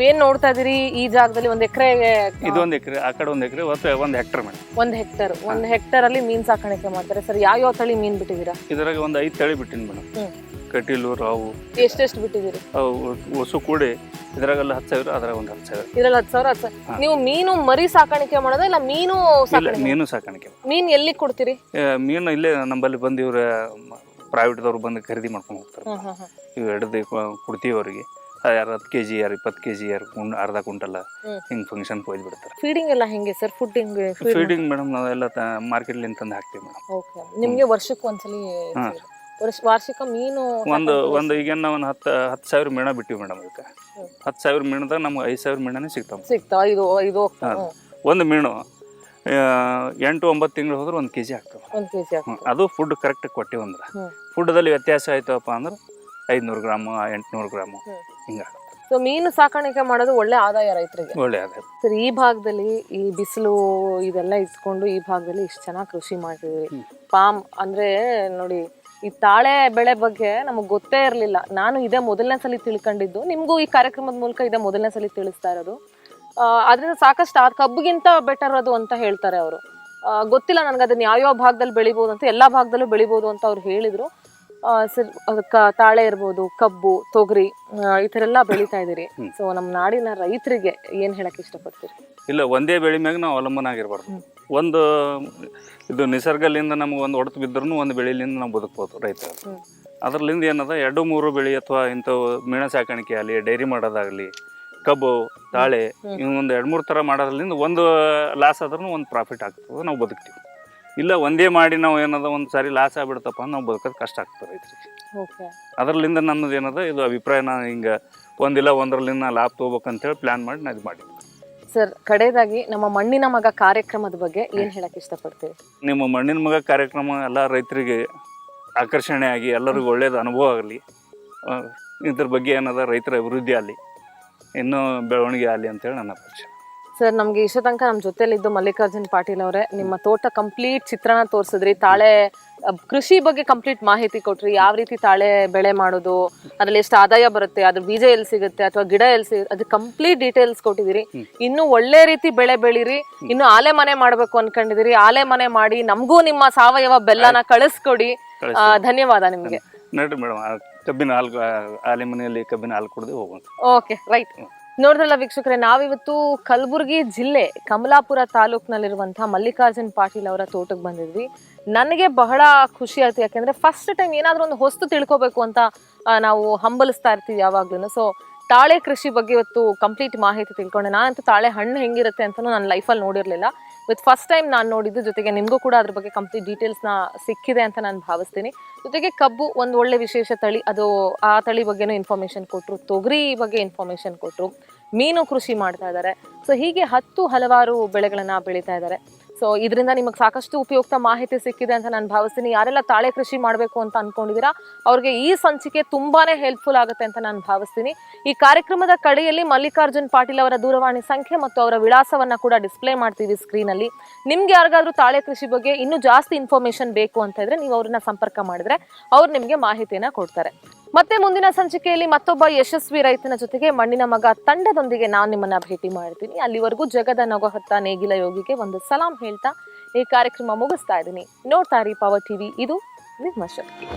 ಏನ್ ನೋಡ್ತಾ ಇದೀರಿ? ಈ ಜಾಗದಲ್ಲಿ ಒಂದ್ ಎಕರೆಗೆ ಇದೊಂದ್ ಎಕರೆ ಆ ಕಡೆ ಒಂದು ಎಕರೆ ಒಟ್ಟು ಒಂದು ಹೆಕ್ಟರ್ ಮೇಡಮ್ ಒಂದ್ ಹೆಕ್ಟರ್ ಒಂದ್ ಹೆಕ್ಟರ್ ಅಲ್ಲಿ ಮೀನ್ ಸಾಕಾಣಿಕೆ ಮಾಡ್ತಾರೆ. ಸರ್ ಯಾವ ಯಾವ ತಳಿ ಮೀನ್ ಬಿಟ್ಟಿದ್ದೀರಾ? ಇದ್ರಾಗ ಒಂದು ಐದು ತಳಿ ಬಿಟ್ಟಿನಿ ಮೇಡಮ್ ಕಟೀಲು ರಾವು. ಎಷ್ಟೆಷ್ಟು ಬಿಟ್ಟಿದ್ದೀರಿ? ಅವು ಹೊಸು ಕೂಡಿ ಇದ್ರಾಗೆಲ್ಲ ಹತ್ತು ಸಾವಿರ ಅದ್ರಾಗ ಒಂದು ಹತ್ತು ಸಾವಿರ. ಇದ್ರಲ್ಲಿ ಹತ್ತು ಸಾವಿರ ಹತ್ತು ಸಾವಿರ. ನೀವು ಮೀನು ಮರಿ ಸಾಕಾಣಿಕೆ ಮಾಡೋದ ಇಲ್ಲ ಮೀನು ಇಲ್ಲ ಸಾಕಾಣಿಕೆ ಮೀನು ಸಾಕಾಣಿಕೆ ಮೀನ್ ಎಲ್ಲಿ ಕೊಡ್ತೀರಿ? ಏ, ಮೀನು ಇಲ್ಲೇ ನಂಬಲ್ಲಿ ಬಂದು ಇವ್ರ ಪ್ರೈವೇಟ್ದವ್ರು ಬಂದು ಖರೀದಿ ಮಾಡ್ಕೊಂಡು ಹೋಗ್ತಾರೆ. ಇವು ಹಿಡ್ದು ಕೊಡ್ತೀವಿ ಅವರಿಗೆ ಯಾರು ಹತ್ತು ಕೆ ಜಿ ಯಾರು ಇಪ್ಪತ್ತು ಕೆ ಜಿ ಯಾರು ಕುಂಡ್ ಅರ್ಧ ಕುಂಟಲ್ಲ. ಹಿಂಗೆ ಫಂಕ್ಷನ್ ಕೊಯ್ದು ಬಿಡ್ತಾರೆ. ಫೀಡಿಂಗ್ ಎಲ್ಲ ಹೆಂಗೆ ಸರ್? ಫುಡ್ಡಿಂಗ್ ಫೀಡಿಂಗ್ ಮೇಡಮ್ ನಾವೆಲ್ಲ ಮಾರ್ಕೆಟ್ಲಿಂದ ತಂದು ಹಾಕ್ತೀವಿ ಮೇಡಮ್ ಓಕೆ ನಿಮಗೆ ವರ್ಷಕ್ಕೆ ಒಂದ್ಸಲಿ ವಾರ್ಷಿಕ ಮೀನು ಒಂದು ಒಂದು ಈಗ ನಾವು ಒಂದು ಹತ್ತು ಹತ್ತು ಸಾವಿರ ಮೀನ ಬಿಟ್ಟಿವಿ ಮೇಡಮ್ ಅದಕ್ಕೆ. ಹತ್ತು ಸಾವಿರ ಮೀನದಾಗ ನಮ್ಗೆ ಐದು ಸಾವಿರ ಮೀನನೇ ಸಿಗ್ತಾವೆ. ಸಿಗ್ತಾವ. ಇದು ಇದು ಒಂದು ಮೀನು ಎಂಟು ಒಂಬತ್ತು ತಿಂಗಳು ಹೋದ್ರೆ ಒಂದು ಕೆ ಜಿ ಆಗ್ತವೆ. ಒಂದ್ ಹ್ಮ್. ಆಗ್ತದೆ ಅದು ಫುಡ್ ಕರೆಕ್ಟ್ ಕೊಟ್ಟಿವಿ ಅಂದ್ರೆ. ಹ್ಮ್. ಫುಡ್ದಲ್ಲಿ ವ್ಯತ್ಯಾಸ ಆಯ್ತಪ್ಪ ಅಂದ್ರೆ ಐದುನೂರು ಗ್ರಾಮು ಎಂಟುನೂರು ಗ್ರಾಮು ಹ್ಮ್. ಹಿಂಗಾಗುತ್ತೆ ಸೊ ಮೀನು ಸಾಕಾಣಿಕೆ ಮಾಡೋದು ಒಳ್ಳೆ ಆದಾಯ ರೈತರಿಗೆ. ಒಳ್ಳೆ ಆದಾಯ. ಸರ್ ಈ ಭಾಗದಲ್ಲಿ ಈ ಬಿಸಿಲು ಇದೆಲ್ಲ ಇಟ್ಕೊಂಡು ಈ ಭಾಗದಲ್ಲಿ ಇಷ್ಟು ಚೆನ್ನಾಗಿ ಕೃಷಿ ಮಾಡ್ತಿದ್ದೀರಿ. ಪಾಮ್ ಅಂದ್ರೆ ನೋಡಿ ಈ ತಾಳೆ ಬೆಳೆ ಬಗ್ಗೆ ನಮಗೆ ಗೊತ್ತೇ ಇರಲಿಲ್ಲ. ನಾನು ಇದೇ ಮೊದಲನೇ ಸಲ ತಿಳ್ಕೊಂಡಿದ್ದು. ನಿಮಗೂ ಈ ಕಾರ್ಯಕ್ರಮದ ಮೂಲಕ ಇದೇ ಮೊದಲನೇ ಸಲ ತಿಳಿಸ್ತಾ ಇರೋದು. ಅದರಿಂದ ಸಾಕಷ್ಟು ಆ ಕಬ್ಬಿಗಿಂತ ಬೆಟರ್ ಅದು ಅಂತ ಹೇಳ್ತಾರೆ ಅವರು. ಗೊತ್ತಿಲ್ಲ ನನಗೆ ಅದನ್ನ ಯಾವ್ಯಾವ ಭಾಗದಲ್ಲಿ ಬೆಳಿಬೋದು ಅಂತ ಎಲ್ಲ ಭಾಗದಲ್ಲೂ ಬೆಳಿಬೋದು ಅಂತ ಅವ್ರು ಹೇಳಿದ್ರು. ತಾಳೆ ಇರ್ಬೋದು ಕಬ್ಬು ತೊಗರಿ ಈ ಥರ ಎಲ್ಲ ಬೆಳಿತಾ ಇದ್ದೀರಿ. ಹ್ಮ್. ಸೊ ನಮ್ಮ ನಾಡಿನ ರೈತರಿಗೆ ಏನು ಹೇಳಕ್ ಇಷ್ಟಪಡ್ತೀರಿ? ಇಲ್ಲ ಒಂದೇ ಬೆಳೆ ಮ್ಯಾಗ ನಾವು ಅವಲಂಬನ ಆಗಿರ್ಬಾರ್ದು. ಒಂದು ಇದು ನಿಸರ್ಗಲಿಂದ ನಮ್ಗೆ ಒಂದು ಹೊಡೆತು ಬಿದ್ದರೂ ಒಂದು ಬೆಳೆಲಿಂದ ನಾವು ಬದುಕ್ಬೋದು ರೈತರು. ಅದ್ರಲ್ಲಿಂದ ಅದರಲ್ಲಿಂದ ಏನದ ಎರಡು ಮೂರು ಬೆಳೆ ಅಥವಾ ಇಂಥವು ಮೀನ ಸಾಕಾಣಿಕೆ ಆಗಲಿ ಡೈರಿ ಮಾಡೋದಾಗಲಿ ಕಬ್ಬು ತಾಳೆ ಇನ್ನೊಂದು ಒಂದು ಎರಡು ಮೂರು ಥರ ಮಾಡೋದ್ರಿಂದ ಒಂದು ಲಾಸ್ ಆದ್ರೂ ಒಂದು ಪ್ರಾಫಿಟ್ ಆಗ್ತದೆ ನಾವು ಬದುಕ್ತೀವಿ. ಇಲ್ಲ ಒಂದೇ ಮಾಡಿ ನಾವು ಏನದ ಒಂದು ಸಾರಿ ಲಾಸ್ ಆಗ್ಬಿಡ್ತಪ್ಪ ಅಂದ್ರೆ ನಾವು ಬದುಕೋದು ಕಷ್ಟ ಆಗ್ತದೆ ರೈತರಿಗೆ. ಅದರಲ್ಲಿಂದ ನನ್ನದು ಏನದ ಇದು ಅಭಿಪ್ರಾಯ ನಾನು ಹಿಂಗೆ ಒಂದಿಲ್ಲ ಒಂದರಲ್ಲಿಂದ ನಾ ಲಾಭ ತೊಗೋಬೇಕಂತೇಳಿ ಪ್ಲ್ಯಾನ್ ಮಾಡಿ ನಾನು ಇದು ಮಾಡಿದ್ದೆ. ಸರ್ ಕಡೆಯದಾಗಿ ನಮ್ಮ ಮಣ್ಣಿನ ಮಗ ಕಾರ್ಯಕ್ರಮದ ಬಗ್ಗೆ ಏನು ಹೇಳಕ್ಕೆ ಇಷ್ಟಪಡ್ತೀವಿ ನಿಮ್ಮ ಮಣ್ಣಿನ ಮಗ ಕಾರ್ಯಕ್ರಮ ಎಲ್ಲ ರೈತರಿಗೆ ಆಕರ್ಷಣೆ ಆಗಿ ಎಲ್ಲರಿಗೂ ಒಳ್ಳೇದು ಅನುಭವ ಆಗಲಿ ಇದ್ರ ಬಗ್ಗೆ ಏನದ ರೈತರ ಅಭಿವೃದ್ಧಿ ಆಗಲಿ ಇನ್ನೂ ಬೆಳವಣಿಗೆ ಆಗಲಿ ಅಂತೇಳಿ ನನ್ನ ಅಪೇಕ್ಷೆ. ಸರ್ ನಮ್ಗೆ ಇಷ್ಟ ತನಕ ನಮ್ಮ ಜೊತೆಲಿದ್ದು ಮಲ್ಲಿಕಾರ್ಜುನ್ ಪಾಟೀಲ್ ಅವರೇ ನಿಮ್ಮ ತೋಟ ಕಂಪ್ಲೀಟ್ ಚಿತ್ರಣ ತೋರಿಸಿದ್ರಿ ತಾಳೆ ಕೃಷಿ ಬಗ್ಗೆ ಕಂಪ್ಲೀಟ್ ಮಾಹಿತಿ ಕೊಟ್ರಿ ಯಾವ ರೀತಿ ತಾಳೆ ಬೆಳೆ ಮಾಡೋದು ಅದ್ರಲ್ಲಿ ಎಷ್ಟು ಆದಾಯ ಬರುತ್ತೆ ಅದ್ರ ಬೀಜ ಎಲ್ಲಿ ಸಿಗುತ್ತೆ ಅಥವಾ ಗಿಡ ಎಲ್ಲಿ ಸಿಗುತ್ತೆ ಅದು ಕಂಪ್ಲೀಟ್ ಡೀಟೇಲ್ಸ್ ಕೊಟ್ಟಿದ್ದೀರಿ. ಇನ್ನು ಒಳ್ಳೆ ರೀತಿ ಬೆಳೆ ಬೆಳೀರಿ ಇನ್ನು ಆಲೆ ಮನೆ ಮಾಡ್ಬೇಕು ಅನ್ಕೊಂಡಿದಿರಿ ಆಲೆ ಮನೆ ಮಾಡಿ ನಮಗೂ ನಿಮ್ಮ ಸಾವಯವ ಬೆಲ್ಲನ ಕಳಿಸ್ಕೊಡಿ. ಧನ್ಯವಾದ ನಿಮ್ಗೆ. ನೋಡ್ರಿ ಮೇಡಮ್ ಕಬ್ಬಿನ ಹಾಲು ಆಲೆ ಮನೆಯಲ್ಲಿ ಕಬ್ಬಿನ ಹಾಲು ಕುಡಿದು ಹೋಗುವಂತ ಓಕೆ ರೈಟ್ ನೋಡಿದ್ರಲ್ಲ ವೀಕ್ಷಕರೇ ನಾವಿವತ್ತು ಕಲಬುರಗಿ ಜಿಲ್ಲೆ ಕಮಲಾಪುರ ತಾಲೂಕ್ನಲ್ಲಿರುವಂತಹ ಮಲ್ಲಿಕಾರ್ಜುನ್ ಪಾಟೀಲ್ ಅವರ ತೋಟಕ್ಕೆ ಬಂದಿದ್ವಿ. ನನಗೆ ಬಹಳ ಖುಷಿ ಆಯ್ತು ಯಾಕೆಂದ್ರೆ ಫಸ್ಟ್ ಟೈಮ್ ಏನಾದ್ರೂ ಒಂದು ಹೊಸ್ತು ತಿಳ್ಕೊಬೇಕು ಅಂತ ಆ, ನಾವು ಹಂಬಲಿಸ್ತಾ ಇರ್ತೀವಿ ಯಾವಾಗ್ಲೂ ಸೊ ತಾಳೆ ಕೃಷಿ ಬಗ್ಗೆ ಇವತ್ತು ಕಂಪ್ಲೀಟ್ ಮಾಹಿತಿ ತಿಳ್ಕೊಂಡೆ. ನಾನಂತೂ ತಾಳೆ ಹಣ್ಣು ಹೆಂಗಿರುತ್ತೆ ಅಂತಲೂ ನನ್ನ ಲೈಫಲ್ಲಿ ನೋಡಿರಲಿಲ್ಲ. ವಿತ್ ಫಸ್ಟ್ ಟೈಮ್ ನಾನು ನೋಡಿದ್ದು, ಜೊತೆಗೆ ನಿಮಗೂ ಕೂಡ ಅದ್ರ ಬಗ್ಗೆ ಕಂಪ್ಲೀಟ್ ಡೀಟೇಲ್ಸ್ನ ಸಿಕ್ಕಿದೆ ಅಂತ ನಾನು ಭಾವಿಸ್ತೀನಿ. ಜೊತೆಗೆ ಕಬ್ಬು, ಒಂದು ಒಳ್ಳೆ ವಿಶೇಷ ತಳಿ, ಅದು ಆ ತಳಿ ಬಗ್ಗೆನೂ ಇನ್ಫಾರ್ಮೇಷನ್ ಕೊಟ್ಟರು ತೊಗರಿ ಬಗ್ಗೆ ಇನ್ಫಾರ್ಮೇಷನ್ ಕೊಟ್ಟರು ಮೀನು ಕೃಷಿ ಮಾಡ್ತಾ ಇದ್ದಾರೆ ಸೊ ಹೀಗೆ ಹತ್ತು ಹಲವಾರು ಬೆಳೆಗಳನ್ನು ಬೆಳೀತಾ ಇದ್ದಾರೆ ಸೊ ಇದರಿಂದ ನಿಮಗೆ ಸಾಕಷ್ಟು ಉಪಯುಕ್ತ ಮಾಹಿತಿ ಸಿಕ್ಕಿದೆ ಅಂತ ನಾನು ಭಾವಿಸ್ತೀನಿ. ಯಾರೆಲ್ಲ ತಾಳೆ ಕೃಷಿ ಮಾಡಬೇಕು ಅಂತ ಅನ್ಕೊಂಡಿದ್ದೀರಾ, ಅವ್ರಿಗೆ ಈ ಸಂಚಿಕೆ ತುಂಬಾ ಹೆಲ್ಪ್ಫುಲ್ ಆಗುತ್ತೆ ಅಂತ ನಾನು ಭಾವಿಸ್ತೀನಿ. ಈ ಕಾರ್ಯಕ್ರಮದ ಕಡೆಯಲ್ಲಿ ಮಲ್ಲಿಕಾರ್ಜುನ್ ಪಾಟೀಲ್ ಅವರ ದೂರವಾಣಿ ಸಂಖ್ಯೆ ಮತ್ತು ಅವರ ವಿಳಾಸವನ್ನ ಕೂಡ ಡಿಸ್ಪ್ಲೇ ಮಾಡ್ತೀವಿ ಸ್ಕ್ರೀನ್ ಅಲ್ಲಿ. ನಿಮ್ಗೆ ಯಾರಿಗಾದ್ರೂ ತಾಳೆ ಕೃಷಿ ಬಗ್ಗೆ ಇನ್ನೂ ಜಾಸ್ತಿ ಇನ್ಫಾರ್ಮೇಶನ್ ಬೇಕು ಅಂತ ಇದ್ರೆ ನೀವು ಅವ್ರನ್ನ ಸಂಪರ್ಕ ಮಾಡಿದ್ರೆ ಅವ್ರು ನಿಮಗೆ ಮಾಹಿತಿಯನ್ನು ಕೊಡ್ತಾರೆ. ಮತ್ತೆ ಮುಂದಿನ ಸಂಚಿಕೆಯಲ್ಲಿ ಮತ್ತೊಬ್ಬ ಯಶಸ್ವಿ ರೈತನ ಜೊತೆಗೆ ಮಣ್ಣಿನ ಮಗ ತಂಡದೊಂದಿಗೆ ನಾನು ನಿಮ್ಮನ್ನ ಭೇಟಿ ಮಾಡ್ತೀನಿ. ಅಲ್ಲಿವರೆಗೂ ಜಗದ ನಗೊಹತ್ತ ನೇಗಿಲ ಯೋಗಿಗೆ ಒಂದು ಸಲಾಂ ಹೇಳ್ತಾ ಈ ಕಾರ್ಯಕ್ರಮ ಮುಗಿಸ್ತಾ ಇದ್ದೀನಿ. ನೋಡ್ತಾ ಇರಿ ಪವರ್ ಟಿವಿ ಇದು ನಿಮ್ಮ ಶಕ್ತಿ.